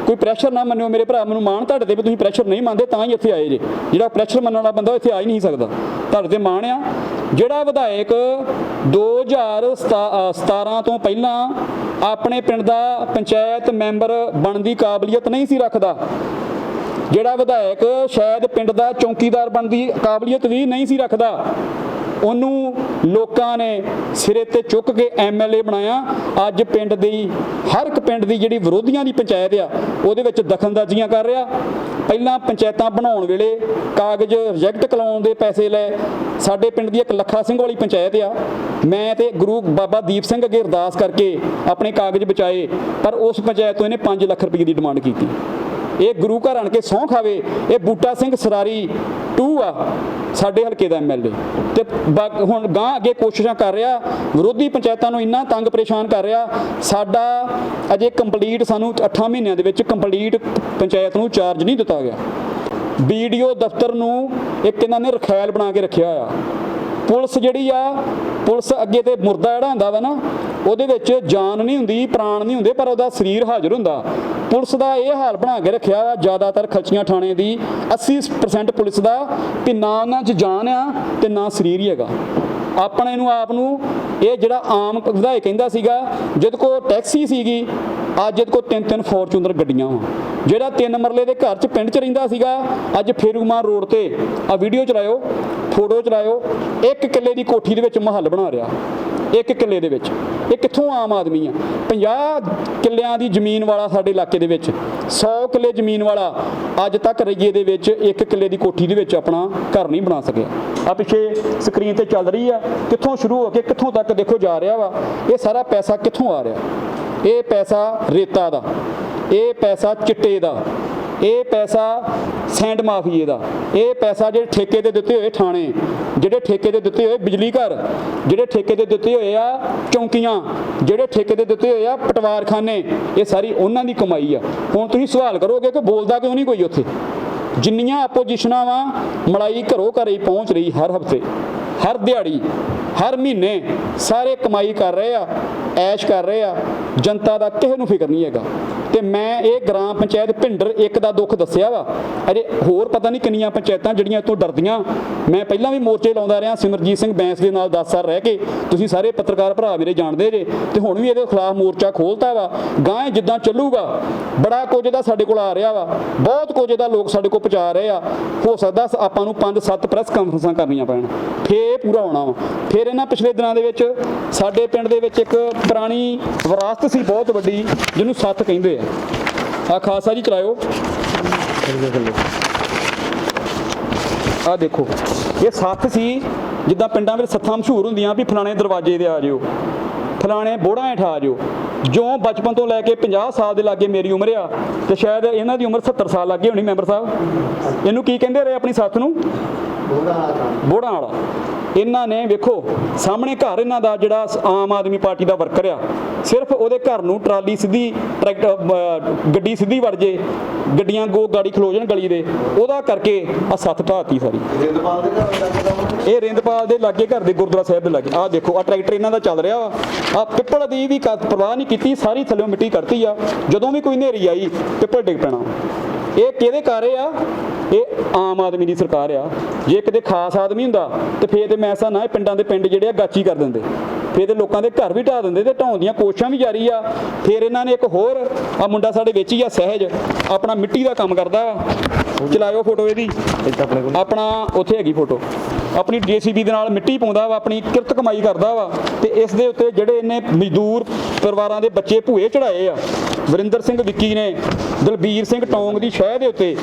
ਕੋਈ ਪ੍ਰੈਸ਼ਰ ਨਾ ਮੰਨਿਓ, ਮੇਰੇ ਭਰਾ ਮੈਨੂੰ ਮਾਣ ਤੁਹਾਡੇ ਤੇ ਵੀ ਤੁਸੀਂ ਪ੍ਰੈਸ਼ਰ ਨਹੀਂ ਮੰਨਦੇ, ਤਾਂ ਹੀ ਇੱਥੇ ਆਏ ਜੇ। ਜਿਹੜਾ ਪ੍ਰੈਸ਼ਰ ਮੰਨਣ ਵਾਲਾ ਬੰਦਾ ਇੱਥੇ ਆ ਹੀ ਨਹੀਂ ਸਕਦਾ। ਤੁਹਾਡੇ ਤੇ ਮਾਣ ਆ। ਜਿਹੜਾ ਵਿਧਾਇਕ 2017 ਤੋਂ ਪਹਿਲਾਂ ਆਪਣੇ ਪਿੰਡ ਦਾ ਪੰਚਾਇਤ ਮੈਂਬਰ ਬਣਨ ਦੀ ਕਾਬਲੀਅਤ ਨਹੀਂ ਸੀ ਰੱਖਦਾ, ਜਿਹੜਾ ਵਿਧਾਇਕ ਸ਼ਾਇਦ ਪਿੰਡ ਦਾ ਚੌਕੀਦਾਰ ਬਣਨ ਦੀ ਕਾਬਲੀਅਤ ਵੀ ਨਹੀਂ ਸੀ ਰੱਖਦਾ ਉਹਨੂੰ ਲੋਕਾਂ ਨੇ ਸਿਰੇ ਤੇ ਚੁੱਕ ਕੇ ਐਮਐਲਏ ਬਣਾਇਆ। ਅੱਜ ਪਿੰਡ ਦੀ, ਹਰ ਇੱਕ ਪਿੰਡ ਦੀ ਜਿਹੜੀ ਵਿਰੋਧੀਆਂ ਦੀ ਪੰਚਾਇਤ ਆ, ਉਹਦੇ ਵਿੱਚ ਦਖਲਅੰਦਾਜ਼ੀਆਂ ਕਰ ਰਿਹਾ। ਪਹਿਲਾਂ ਪੰਚਾਇਤਾਂ ਬਣਾਉਣ ਵੇਲੇ ਕਾਗਜ਼ ਰਿਜੈਕਟ ਕਰਾਉਣ ਦੇ ਪੈਸੇ ਲੈ ਸਾਡੇ ਪਿੰਡ ਦੀ ਇੱਕ ਲੱਖਾ ਸਿੰਘ ਵਾਲੀ ਪੰਚਾਇਤ ਆ। ਮੈਂ ਤੇ ਗੁਰੂ ਬਾਬਾ ਦੀਪ ਸਿੰਘ ਅੱਗੇ ਅਰਦਾਸ ਕਰਕੇ ਆਪਣੇ ਕਾਗਜ਼ ਬਚਾਏ, ਪਰ ਉਸ ਪੰਚਾਇਤ ਤੋਂ ਇਹਨੇ 5 ਲੱਖ ਰੁਪਏ ਦੀ ਡਿਮਾਂਡ ਕੀਤੀ। ਇਹ ਗੁਰੂ ਘਰ ਆਣ ਕੇ ਸਹੁੰ ਖਾਵੇ, ਇਹ ਬੂਟਾ ਸਿੰਘ ਸਰਾਰੀ 2 ਆ, ਸਾਡੇ ਹਲਕੇ ਦਾ ਐਮਐਲਏ ਤੇ ਬਾ- ਹੁਣ ਗਾਂ ਅੱਗੇ ਕੋਸ਼ਿਸ਼ਾਂ ਕਰ ਰਿਹਾ, ਵਿਰੋਧੀ ਪੰਚਾਇਤਾਂ ਨੂੰ ਇੰਨਾ ਤੰਗ ਪਰੇਸ਼ਾਨ ਕਰ ਰਿਹਾ, ਸਾਡਾ ਅਜੇ ਕੰਪਲੀਟ ਸਾਨੂੰ 8 ਮਹੀਨਿਆਂ ਦੇ ਵਿੱਚ ਕੰਪਲੀਟ ਪੰਚਾਇਤ ਨੂੰ ਚਾਰਜ ਨਹੀਂ ਦਿੱਤਾ ਗਿਆ। ਵੀਡੀਓ ਦਫ਼ਤਰ ਨੂੰ ਇੱਕ ਇਹਨਾਂ ਨੇ ਰਖੈਲ ਬਣਾ ਕੇ ਰੱਖਿਆ ਆ। ਪੁਲਿਸ ਜਿਹੜੀ ਆ, ਪੁਲਿਸ ਅੱਗੇ ਤੇ ਮੁਰਦਾ ਜਿਹੜਾ ਹੁੰਦਾ ਵਾ ਨਾ, ਉਹਦੇ ਵਿੱਚ ਜਾਨ ਨਹੀਂ ਹੁੰਦੀ, ਪ੍ਰਾਣ ਨਹੀਂ ਹੁੰਦੇ, ਪਰ ਉਹਦਾ ਸਰੀਰ ਹਾਜ਼ਰ ਹੁੰਦਾ। ਪੁਲਿਸ ਦਾ ਇਹ ਹਾਲ ਬਣਾ ਕੇ ਰੱਖਿਆ ਵਾ ਜ਼ਿਆਦਾਤਰ ਖਲਚੀਆਂ ਥਾਣੇ ਦੀ 80% ਪੁਲਿਸ ਦਾ, ਕਿ ਨਾ ਉਹਨਾਂ 'ਚ ਜਾਨ ਆ ਤੇ ਨਾ ਸਰੀਰ ਹੀ ਹੈਗਾ। ਆਪਣੇ ਨੂੰ ਆਪ ਨੂੰ ਇਹ ਜਿਹੜਾ ਆਮ ਵਿਧਾਇਕ ਕਹਿੰਦਾ ਸੀਗਾ ਜਦ ਕੋ ਟੈਕਸੀ ਸੀਗੀ, ਅੱਜ ਜਦ ਕੋ ਤਿੰਨ ਤਿੰਨ ਫੋਰਚੂਨਰ ਗੱਡੀਆਂ ਵਾ। ਜਿਹੜਾ ਤਿੰਨ ਮਰਲੇ ਦੇ ਘਰ 'ਚ ਪਿੰਡ 'ਚ ਰਹਿੰਦਾ ਸੀਗਾ, ਅੱਜ ਫੇਰੂਮਾਨ ਰੋਡ ਤੇ ਆ ਵੀਡੀਓ ਚਲਾਇਓ ਫੋਟੋ ਚਲਾਇਓ, ਇੱਕ ਕਿੱਲੇ ਦੀ ਕੋਠੀ ਦੇ ਵਿੱਚ ਮਹੱਲ ਬਣਾ ਰਿਹਾ। ਇੱਕ ਕਿੱਲੇ ਦੇ ਵਿੱਚ। ਇਹ ਕਿੱਥੋਂ ਆਮ ਆਦਮੀ ਆ? 50 ਕਿੱਲਿਆਂ ਦੀ ਜ਼ਮੀਨ ਵਾਲਾ ਸਾਡੇ ਇਲਾਕੇ ਦੇ ਵਿੱਚ 100 ਕਿੱਲੇ ਜ਼ਮੀਨ ਵਾਲਾ ਅੱਜ ਤੱਕ ਰਈਏ ਦੇ ਵਿੱਚ ਇੱਕ ਕਿੱਲੇ ਦੀ ਕੋਠੀ ਦੇ ਵਿੱਚ ਆਪਣਾ ਘਰ ਨਹੀਂ ਬਣਾ ਸਕਿਆ। ਆ ਪਿੱਛੇ ਸਕਰੀਨ ਤੇ ਚੱਲ ਰਹੀ ਆ, ਕਿੱਥੋਂ ਸ਼ੁਰੂ ਹੋ ਕੇ ਕਿੱਥੋਂ ਤੱਕ ਦੇਖੋ ਜਾ ਰਿਹਾ ਵਾ, ਇਹ ਸਾਰਾ ਪੈਸਾ ਕਿੱਥੋਂ ਆ ਰਿਹਾ? ਇਹ ਪੈਸਾ ਰੇਤਾ ਦਾ, ਇਹ ਪੈਸਾ ਚਿੱਟੇ ਦਾ ਇਹ ਪੈਸਾ ਸੈਂਡ ਮਾਫੀਏ ਦਾ। ਇਹ ਪੈਸਾ ਜਿਹੜੇ ਠੇਕੇ ਤੇ ਦਿੱਤੇ ਹੋਏ ਥਾਣੇ, ਜਿਹੜੇ ਠੇਕੇ ਤੇ ਦਿੱਤੇ ਹੋਏ ਬਿਜਲੀ ਘਰ, ਜਿਹੜੇ ਠੇਕੇ ਤੇ ਦਿੱਤੇ ਹੋਏ ਆ ਚੌਂਕੀਆਂ, ਜਿਹੜੇ ਠੇਕੇ ਤੇ ਦਿੱਤੇ ਹੋਏ ਆ ਪਟਵਾਰਖਾਨੇ, ਇਹ ਸਾਰੀ ਉਹਨਾਂ ਦੀ ਕਮਾਈ ਆ। ਹੁਣ ਤੁਸੀਂ ਸਵਾਲ ਕਰੋਗੇ ਕਿ ਬੋਲਦਾ ਕਿਉਂ ਨਹੀਂ ਕੋਈ ਉੱਥੇ? ਜਿੰਨੀਆਂ ਆਪੋਜੀਸ਼ਨਾਂ ਵਾ ਮਲਾਈ ਘਰੋਂ ਘਰੇ ਹੀ ਪਹੁੰਚ ਰਹੀ ਹਰ ਹਫ਼ਤੇ, ਹਰ ਦਿਹਾੜੀ, ਹਰ ਮਹੀਨੇ ਸਾਰੇ ਕਮਾਈ ਕਰ ਰਹੇ ਆ, ਐਸ਼ ਕਰ ਰਹੇ ਆ, ਜਨਤਾ ਦਾ ਕਿਸੇ ਨੂੰ ਫਿਕਰ ਨਹੀਂ ਹੈਗਾ। ਤੇ ਮੈਂ ਇਹ ਗ੍ਰਾਮ ਪੰਚਾਇਤ ਭਿੰਡਰ ਇੱਕ ਦਾ ਦੁੱਖ ਦੱਸਿਆ ਵਾ। ਅਜੇ ਹੋਰ ਪਤਾ ਨਹੀਂ ਕਿੰਨੀਆਂ ਪੰਚਾਇਤਾਂ ਜਿਹੜੀਆਂ ਇਤੋਂ ਡਰਦੀਆਂ। ਮੈਂ ਪਹਿਲਾਂ ਵੀ ਮੋਰਚੇ ਲਾਉਂਦਾ ਰਿਹਾ, ਸਿਮਰਜੀਤ ਸਿੰਘ ਬੈਂਸ ਦੇ ਨਾਲ 10 ਸਾਲ ਰਹਿ ਕੇ। ਤੁਸੀਂ ਸਾਰੇ ਪੱਤਰਕਾਰ ਭਰਾ ਮੇਰੇ ਜਾਣਦੇ ਜੇ। ਤੇ ਹੁਣ ਵੀ ਇਹਦੇ ਖਿਲਾਫ ਮੋਰਚਾ ਖੋਲਤਾ ਵਾ। ਗਾਂ ਜਿੱਦਾਂ ਚੱਲੂਗਾ, ਬੜਾ ਕੁਝ ਇਹਦਾ ਸਾਡੇ ਕੋਲ ਆ ਰਿਹਾ ਵਾ। ਬਹੁਤ ਕੁਝ ਇਹਦਾ ਲੋਕ ਸਾਡੇ ਕੋਲ ਪਹੁੰਚਾ ਰਹੇ ਆ। ਹੋ ਸਕਦਾ ਸ- ਆਪਾਂ ਨੂੰ 5-7 ਪ੍ਰੈਸ ਕਾਨਫਰੰਸਾਂ ਕਰਨੀਆਂ ਪੈਣ। ਫੇਰ ਪੂਰਾ ਹੋਣਾ ਵਾ। ਫਿਰ ਇਹਨਾਂ ਪਿਛਲੇ ਦਿਨਾਂ ਦੇ ਵਿੱਚ ਸਾਡੇ ਪਿੰਡ ਦੇ ਵਿੱਚ ਇੱਕ ਪੁਰਾਣੀ ਵਿਰਾਸਤ ਸੀ, ਬਹੁਤ ਵੱਡੀ, ਜਿਹਨੂੰ ਸੱਤ ਕਹਿੰਦੇ ਆ। ਆ ਖਾਸਾ ਜੀ ਚਲਾਇਓ। ਆ ਦੇਖੋ ਇਹ ਸੱਥ ਸੀ ਜਿੱਦਾਂ ਪਿੰਡਾਂ ਵਿੱਚ ਸੱਥਾਂ ਮਸ਼ਹੂਰ ਹੁੰਦੀਆਂ ਵੀ ਫਲਾਣੇ ਦਰਵਾਜ਼ੇ ਤੇ ਆ ਜਿਓ ਫਲਾਣੇ ਬੋੜਾਂ ਹੇਠ ਆ ਜਿਓ। ਜੋ ਬਚਪਨ ਤੋਂ ਲੈ ਕੇ 50 ਸਾਲ ਦੇ ਲਾਗੇ ਮੇਰੀ ਉਮਰ ਆ ਤੇ ਸ਼ਾਇਦ ਇਹਨਾਂ ਦੀ ਉਮਰ 70 ਸਾਲ ਲੱਗੇ ਹੋਣੀ ਮੈਂਬਰ ਸਾਹਿਬ। ਇਹਨੂੰ ਕੀ ਕਹਿੰਦੇ ਰਹੇ ਆਪਣੀ ਸੱਥ ਨੂੰ? ਬੋੜਾਂ ਵਾਲਾ। ਇਹਨਾਂ ਨੇ ਵੇਖੋ ਸਾਹਮਣੇ ਘਰ ਇਹਨਾਂ ਦਾ ਜਿਹੜਾ ਆਮ ਆਦਮੀ ਪਾਰਟੀ ਦਾ ਵਰਕਰ ਆ ਸਿਰਫ ਉਹਦੇ ਘਰ ਨੂੰ ਟਰਾਲੀ ਸਿੱਧੀ ਟਰੈਕਟਰ ਗੱਡੀ ਸਿੱਧੀ ਵੜ ਜੇ ਗੱਡੀਆਂ ਗੋ ਗਾੜੀ ਖਲੋ ਜਾਣ ਗਲੀ ਦੇ ਉਹਦਾ ਕਰਕੇ ਆ ਸੱਤ ਢਾਤੀ ਸਾਰੀ। ਇਹ ਰਿੰਦਪਾਲ ਦੇ ਲਾਗੇ ਘਰ ਦੇ ਗੁਰਦੁਆਰਾ ਸਾਹਿਬ ਦੇ ਲਾਗੇ। ਆਹ ਦੇਖੋ ਆ ਟਰੈਕਟਰ ਇਹਨਾਂ ਦਾ ਚੱਲ ਰਿਹਾ ਵਾ। ਆ ਪਿੱਪਲ ਦੀ ਵੀ ਪਰਵਾਹ ਨਹੀਂ ਕੀਤੀ ਸਾਰੀ ਥੱਲੇ ਮਿੱਟੀ ਕਰਤੀ ਆ। ਜਦੋਂ ਵੀ ਕੋਈ ਹਨੇਰੀ ਆਈ ਪਿੱਪਲ ਡਿੱਗ ਪੈਣਾ। ਇਹ ਕਿਹਦੇ ਕਾਰੇ ਆ? ਇਹ ਆਮ ਆਦਮੀ ਦੀ ਸਰਕਾਰ ਆ। ਜੇ ਕਿਤੇ ਖਾਸ ਆਦਮੀ ਹੁੰਦਾ ਤੇ ਫੇਰ ਤੇ ਮੈਂ ਨਾ ਇਹ ਪਿੰਡਾਂ ਦੇ ਪਿੰਡ ਜਿਹੜੇ ਆ ਗਾਚੀ ਕਰ ਦਿੰਦੇ। ਫੇਰ ਤੇ ਲੋਕਾਂ ਦੇ ਘਰ ਵੀ ਢਾਹ ਦਿੰਦੇ ਤੇ ਢਾਉਣ ਦੀਆਂ ਕੋਸ਼ਿਸ਼ਾਂ ਵੀ ਜਾਰੀ ਆ। ਫੇਰ ਇਹਨਾਂ ਨੇ ਇੱਕ ਹੋਰ ਆ ਮੁੰਡਾ ਸਾਡੇ ਵਿੱਚ ਹੀ ਆ ਸਹਿਜ। ਆਪਣਾ ਮਿੱਟੀ ਦਾ ਕੰਮ ਕਰਦਾ। ਚਲਾਇਓ ਫੋਟੋ ਇਹਦੀ। ਆਪਣਾ ਉੱਥੇ ਹੈਗੀ ਫੋਟੋ। ਆਪਣੀ ਜੀਸੀਬੀ ਦੇ ਨਾਲ ਮਿੱਟੀ ਪਾਉਂਦਾ ਵਾ ਆਪਣੀ ਕਿਰਤ ਕਮਾਈ ਕਰਦਾ ਵਾ। ਤੇ ਇਸ ਦੇ ਉੱਤੇ ਜਿਹੜੇ ਇਹਨੇ ਮਜ਼ਦੂਰ ਪਰਿਵਾਰਾਂ ਦੇ ਬੱਚੇ ਭੂਏ ਚੜਾਏ ਆ। ਵਰਿੰਦਰ ਸਿੰਘ ਵਿੱਕੀ ਨੇ, ਦਲਬੀਰ ਸਿੰਘ ਟੌਂਗ ਦੀ ਸ਼ਹਿ ਦੇ ਉੱਤੇ,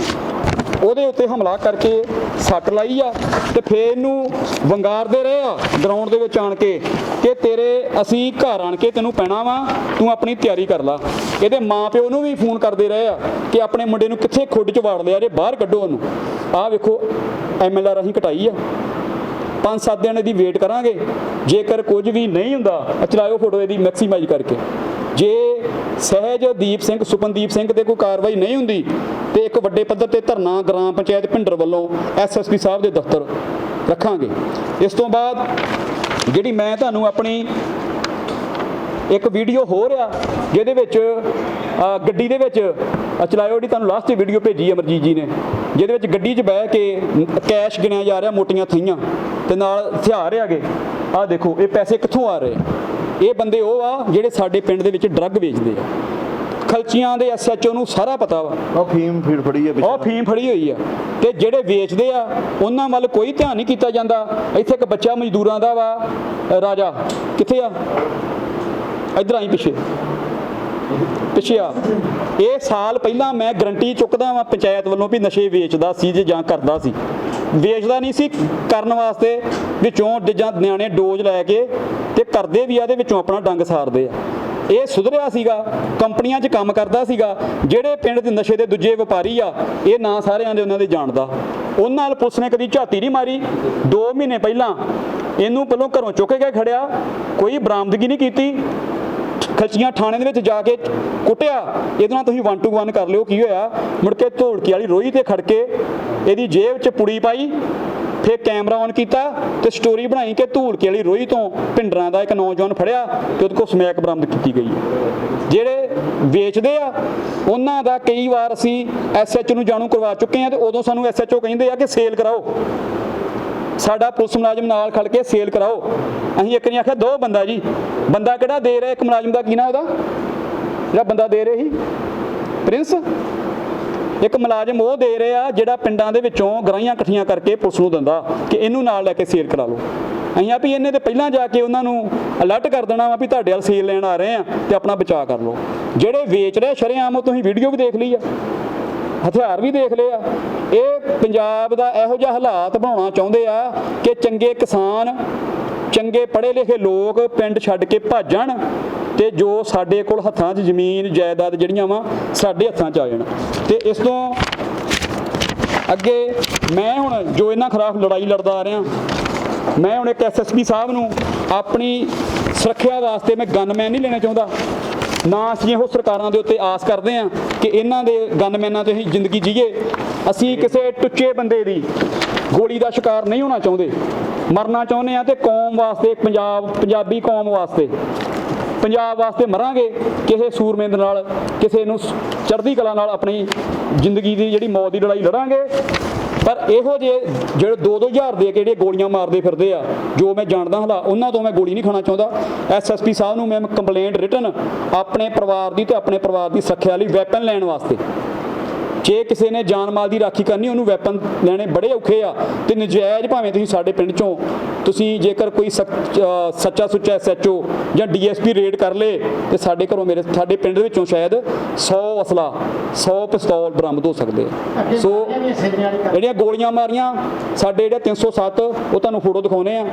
ਉਹਦੇ ਉੱਤੇ ਹਮਲਾ ਕਰਕੇ ਸੱਟ ਲਾਈ ਆ ਤੇ ਫੇਰ ਇਹਨੂੰ ਵੰਗਾਰਦੇ ਰਹੇ ਆ, ਗਰਾਊਂਡ ਦੇ ਵਿੱਚ ਆਣ ਕੇ ਕਿ ਤੇਰੇ ਅਸੀਂ ਘਰ ਆਣ ਕੇ ਤੈਨੂੰ ਪੈਣਾ ਵਾ, ਤੂੰ ਆਪਣੀ ਤਿਆਰੀ ਕਰ ਲਾ। ਇਹਦੇ ਮਾਪਿਓ ਨੂੰ ਵੀ ਫੋਨ ਕਰਦੇ ਰਹੇ ਆ ਕਿ ਆਪਣੇ ਮੁੰਡੇ ਨੂੰ ਕਿੱਥੇ ਖੁੱਡ ਚ ਵਾੜ ਲਿਆ ਜੇ, ਬਾਹਰ ਕੱਢੋ ਉਹਨੂੰ। ਆਹ ਵੇਖੋ ਐਮਐਲਆਰ ਅਸੀਂ ਕਟਾਈ ਆ। ਪੰਜ ਸੱਤ ਦਿਨ ਇਹਦੀ ਵੇਟ ਕਰਾਂਗੇ। ਜੇਕਰ ਕੁਝ ਵੀ ਨਹੀਂ ਹੁੰਦਾ ਆਹ ਚਲਾਇਓ ਫੋਟੋ ਇਹਦੀ ਮੈਕਸੀਮਾਈਜ਼ ਕਰਕੇ। ਜੇ ਸਹਿਜਦੀਪ ਸਿੰਘ, ਸੁਪਨਦੀਪ ਸਿੰਘ ਤੇ ਕੋਈ ਕਾਰਵਾਈ ਨਹੀਂ ਹੁੰਦੀ, ਤੇ ਇੱਕ ਵੱਡੇ ਪੱਧਰ ਤੇ ਧਰਨਾ ਗ੍ਰਾਮ ਪੰਚਾਇਤ ਭਿੰਡਰ ਵੱਲੋਂ ਐਸਐਸਪੀ ਸਾਹਿਬ ਦੇ ਦਫ਼ਤਰ ਰੱਖਾਂਗੇ। ਇਸ ਤੋਂ ਬਾਅਦ ਜਿਹੜੀ ਮੈਂ ਤੁਹਾਨੂੰ ਆਪਣੀ ਇੱਕ ਵੀਡੀਓ ਹੋ ਰਿਹਾ, ਜਿਹਦੇ ਵਿੱਚ ਗੱਡੀ ਦੇ ਵਿੱਚ ਚਲਾਇਓ ਜਿਹੜੀ ਤੁਹਾਨੂੰ ਲਾਸਟ ਵੀਡੀਓ ਭੇਜੀ ਅਮਰਜੀਤ ਜੀ ਨੇ, ਜਿਹਦੇ ਵਿੱਚ ਗੱਡੀ 'ਚ ਬਹਿ ਕੇ ਕੈਸ਼ ਗਿਣਿਆ ਜਾ ਰਿਹਾ, ਮੋਟੀਆਂ ਥਈਆਂ। ਤੇ ਨਾਲ ਹਥਿਆਰ ਹੈਗੇ। ਆਹ ਦੇਖੋ ਇਹ ਪੈਸੇ ਕਿੱਥੋਂ ਆ ਰਹੇ? ਇਹ ਬੰਦੇ ਉਹ ਆ ਜਿਹੜੇ ਸਾਡੇ ਪਿੰਡ ਦੇ ਵਿੱਚ ਡਰੱਗ ਵੇਚਦੇ ਆ। ਖਲਚੀਆਂ ਦੇ ਐਸਐਚਓ ਨੂੰ ਸਾਰਾ ਪਤਾ ਵਾ। ਉਹ ਫੀਮ ਫੀਡ ਫੜੀ ਹੈ ਉਹ ਫੀਮ ਫੜੀ ਹੋਈ ਆ। ਤੇ ਜਿਹੜੇ ਵੇਚਦੇ ਆ ਉਹਨਾਂ ਵੱਲ ਕੋਈ ਧਿਆਨ ਨਹੀਂ ਕੀਤਾ ਜਾਂਦਾ। ਇੱਥੇ ਇੱਕ ਬੱਚਾ ਮਜ਼ਦੂਰਾਂ ਦਾ ਵਾ। ਰਾਜਾ ਕਿੱਥੇ ਆ? ਇਧਰ ਆਈ ਪਿੱਛੇ। ਪਿੱਛੇ ਆ। ਇਹ ਸਾਲ ਪਹਿਲਾਂ ਮੈਂ ਗਰੰਟੀ ਚੁੱਕਦਾ ਵਾਂ ਪੰਚਾਇਤ ਵੱਲੋਂ ਵੀ ਨਸ਼ੇ ਵੇਚਦਾ ਸੀ ਜੇ ਜਾਂ ਕਰਦਾ ਸੀ। ਵੇਚਦਾ ਨਹੀਂ ਸੀ, ਕਰਨ ਵਾਸਤੇ ਵਿੱਚੋਂ ਡ- ਜਾਂ ਨਿਆਣੇ ਡੋਜ਼ ਲੈ ਕੇ ਤੇ ਕਰਦੇ ਵੀ ਆ ਦੇ ਵਿੱਚੋਂ ਆਪਣਾ ਡੰਗ ਸਾਰਦੇ ਆ। ਇਹ ਸੁਧਰਿਆ ਸੀਗਾ, ਕੰਪਨੀਆਂ 'ਚ ਕੰਮ ਕਰਦਾ ਸੀਗਾ, ਜਿਹੜੇ ਪਿੰਡ ਦੇ ਨਸ਼ੇ ਦੇ ਦੂਜੇ ਵਪਾਰੀ ਆ, ਇਹ ਨਾਂ ਸਾਰਿਆਂ ਦੇ ਉਹਨਾਂ ਦੇ ਜਾਣਦਾ। ਉਹਨਾਂ ਨਾਲ ਪੁਲਿਸ ਨੇ ਕਦੀ ਝਾਤੀ ਨਹੀਂ ਮਾਰੀ। 2 ਮਹੀਨੇ ਪਹਿਲਾਂ ਇਹਨੂੰ ਪਹਿਲੋਂ ਘਰੋਂ ਚੁੱਕ ਕੇ ਖੜਿਆ, ਕੋਈ ਬਰਾਮਦਗੀ ਨਹੀਂ ਕੀਤੀ। ਖੱਚੀਆਂ ਥਾਣੇ ਦੇ ਵਿੱਚ ਜਾ ਕੇ ਕੁੱਟਿਆ। ਇਹਦੇ ਨਾਲ ਤੁਸੀਂ 1 ਟੂ 1 ਕਰ ਲਿਓ, ਕੀ ਹੋਇਆ? ਮੁੜ ਕੇ ਢੋਲਕੀ ਵਾਲੀ ਰੋਈ ਤੇ ਖੜ ਕੇ ਇਹਦੀ ਜੇਬ 'ਚ ਪੁੜੀ ਪਾਈ, ਫਿਰ ਕੈਮਰਾ ਔਨ ਕੀਤਾ ਤੇ ਸਟੋਰੀ ਬਣਾਈ ਕਿ ਧੂਲਕੀ ਵਾਲੀ ਰੋਈ ਤੋਂ ਪਿੰਡਰਾਂ ਦਾ ਇੱਕ ਨੌਜਵਾਨ ਫੜਿਆ ਤੇ ਉਹਦੇ ਕੋਲ ਸਮੈਕ ਬਰਾਮਦ ਕੀਤੀ ਗਈ। ਜਿਹੜੇ ਵੇਚਦੇ ਆ, ਉਹਨਾਂ ਦਾ ਕਈ ਵਾਰ ਅਸੀਂ ਐਸਐਚ ਨੂੰ ਜਾਣੂ ਕਰਵਾ ਚੁੱਕੇ ਆ ਤੇ ਉਦੋਂ ਸਾਨੂੰ ਐਸਐਚਓ ਕਹਿੰਦੇ ਆ ਕਿ ਸੇਲ ਕਰਾਓ। ਸਾਡਾ ਪੁਲਿਸ ਮੁਲਾਜ਼ਮ ਨਾਲ ਖੜ ਕੇ ਸੇਲ ਕਰਾਓ। ਅਸੀਂ ਇੱਕ ਨਹੀਂ ਆਖਿਆ, ਦੋ ਬੰਦਾ ਜੀ। ਬੰਦਾ ਕਿਹੜਾ ਦੇ ਰਿਹਾ? ਇੱਕ ਮੁਲਾਜ਼ਮ ਦਾ ਕੀ ਨਾਂ ਉਹਦਾ? ਜਿਹੜਾ ਬੰਦਾ ਦੇ ਰਿਹਾ ਸੀ? ਪ੍ਰਿੰਸ? ਇੱਕ ਮੁਲਾਜ਼ਮ ਉਹ ਦੇ ਰਿਹਾ ਜਿਹੜਾ ਪਿੰਡਾਂ ਦੇ ਵਿੱਚੋਂ ਗਰਾਈਆਂ ਇਕੱਠੀਆਂ ਕਰਕੇ ਪੁਲਿਸ ਨੂੰ ਦਿੰਦਾ ਕਿ ਇਹਨੂੰ ਨਾਲ ਲੈ ਕੇ ਸੇਲ ਕਰਾ ਲਓ। ਅਸੀਂ ਆ ਵੀ ਇਹਨੇ ਤੇ ਪਹਿਲਾਂ ਜਾ ਕੇ ਉਹਨਾਂ ਨੂੰ ਅਲਰਟ ਕਰ ਦੇਣਾ ਵਾ ਵੀ ਤੁਹਾਡੇ ਵੱਲ ਸੇਲ ਲੈਣ ਆ ਰਹੇ ਆ ਤੇ ਆਪਣਾ ਬਚਾਅ ਕਰ ਲਓ। ਜਿਹੜੇ ਵੇਚ ਰਹੇ ਸ਼ਰੇਆਮ ਉਹ ਤੁਸੀਂ ਵੀਡੀਓ ਵੀ ਦੇਖ ਲਈ ਆ। ਹਥਿਆਰ ਵੀ ਦੇਖ ਲਏ ਆ। ਇਹ ਪੰਜਾਬ ਦਾ ਇਹੋ ਜਿਹਾ ਹਾਲਾਤ ਬਣਾਉਣਾ ਚਾਹੁੰਦੇ ਆ ਕਿ ਚੰਗੇ ਕਿਸਾਨ ਚੰਗੇ ਪੜ੍ਹੇ ਲਿਖੇ ਲੋਕ ਪਿੰਡ ਛੱਡ ਕੇ ਭੱਜ ਜਾਣ ਤੇ ਜੋ ਸਾਡੇ ਕੋਲ ਹੱਥਾਂ 'ਚ ਜ਼ਮੀਨ, ਜਾਇਦਾਦ ਜਿਹੜੀਆਂ ਵਾ, ਸਾਡੇ ਹੱਥਾਂ 'ਚ ਆ ਜਾਣ। ਤੇ ਇਸ ਤੋਂ ਅੱਗੇ ਮੈਂ ਹੁਣ ਜੋ ਇਹਨਾਂ ਖਿਲਾਫ ਲੜਾਈ ਲੜਦਾ ਆ ਰਿਹਾ, ਮੈਂ ਹੁਣ ਇੱਕ ਐਸਐਸਪੀ ਸਾਹਿਬ ਨੂੰ ਆਪਣੀ ਸੁਰੱਖਿਆ ਵਾਸਤੇ ਮੈਂ ਗਨਮੈਨ ਨਹੀਂ ਲੈਣਾ ਚਾਹੁੰਦਾ। ਨਾ ਅਸੀਂ ਇਹੋ ਸਰਕਾਰਾਂ ਦੇ ਉੱਤੇ ਆਸ ਕਰਦੇ ਹਾਂ ਕਿ ਇਹਨਾਂ ਦੇ ਗਨਮੈਨਾਂ ਤੇ ਅਸੀਂ ਜ਼ਿੰਦਗੀ ਜੀਏ। ਅਸੀਂ ਕਿਸੇ ਟੁੱਚੇ ਬੰਦੇ ਦੀ ਗੋਲੀ ਦਾ ਸ਼ਿਕਾਰ ਨਹੀਂ ਹੋਣਾ ਚਾਹੁੰਦੇ। ਮਰਨਾ ਚਾਹੁੰਦੇ ਆ ਤੇ ਕੌਮ ਵਾਸਤੇ, ਪੰਜਾਬ, ਪੰਜਾਬੀ ਕੌਮ ਵਾਸਤੇ। ਪੰਜਾਬ ਵਾਸਤੇ ਮਰਾਂਗੇ, ਕਿਸੇ ਸੂਰਮੇ ਦੇ ਨਾਲ, ਕਿਸੇ ਨੂੰ ਚੜ੍ਹਦੀ ਕਲਾ ਨਾਲ ਆਪਣੀ ਜ਼ਿੰਦਗੀ ਦੀ ਜਿਹੜੀ ਮੌਤ ਦੀ ਲੜਾਈ ਲੜਾਂਗੇ। ਪਰ ਇਹੋ ਜਿਹੇ ਜਿਹੜੇ 2-2000 ਦੇ ਕੇ ਜਿਹੜੇ ਗੋਲੀਆਂ ਮਾਰਦੇ ਫਿਰਦੇ ਆ, ਜੋ ਮੈਂ ਜਾਣਦਾ ਹਾਂ ਉਹਨਾਂ ਤੋਂ ਮੈਂ ਗੋਲੀ ਨਹੀਂ ਖਾਣਾ ਚਾਹੁੰਦਾ। ਐਸਐਸਪੀ ਸਾਹਿਬ ਨੂੰ ਮੈਂ ਕੰਪਲੇਂਟ ਰਿਟਨ ਆਪਣੇ ਪਰਿਵਾਰ ਦੀ ਤੇ ਆਪਣੇ ਪਰਿਵਾਰ ਦੀ ਸੁਰੱਖਿਆ ਲਈ ਵੈਪਨ ਲੈਣ ਵਾਸਤੇ। ਜੇ ਕਿਸੇ ਨੇ ਜਾਨ ਮਾਲ ਦੀ ਰਾਖੀ ਕਰਨੀ ਉਹਨੂੰ ਵੈਪਨ ਲੈਣੇ ਬੜੇ ਔਖੇ ਆ। ਤੇ ਨਜਾਇਜ਼ ਭਾਵੇਂ ਤੁਸੀਂ ਸਾਡੇ ਪਿੰਡ ਚੋਂ ਤੁਸੀਂ ਜੇਕਰ ਕੋਈ ਸੱਚ- ਸੱਚਾ ਐਸਐਚਓ ਜਾਂ ਡੀਐਸਪੀ ਰੇਡ ਕਰ ਲੇ ਤੇ ਸਾਡੇ ਘਰੋਂ ਮੇਰੇ ਸਾਡੇ ਪਿੰਡ ਦੇ ਵਿੱਚੋਂ ਸ਼ਾਇਦ 100 ਅਸਲਾ 100 ਪਿਸਤੌਲ ਬਰਾਮਦ ਹੋ ਸਕਦੇ ਸੋ ਜਿਹੜੀਆਂ ਗੋਲੀਆਂ ਮਾਰੀਆਂ ਸਾਡੇ ਜਿਹੜਾ 307 ਉਹ ਤੁਹਾਨੂੰ ਫੋਟੋ ਦਿਖਾਉਨੇ ਆ।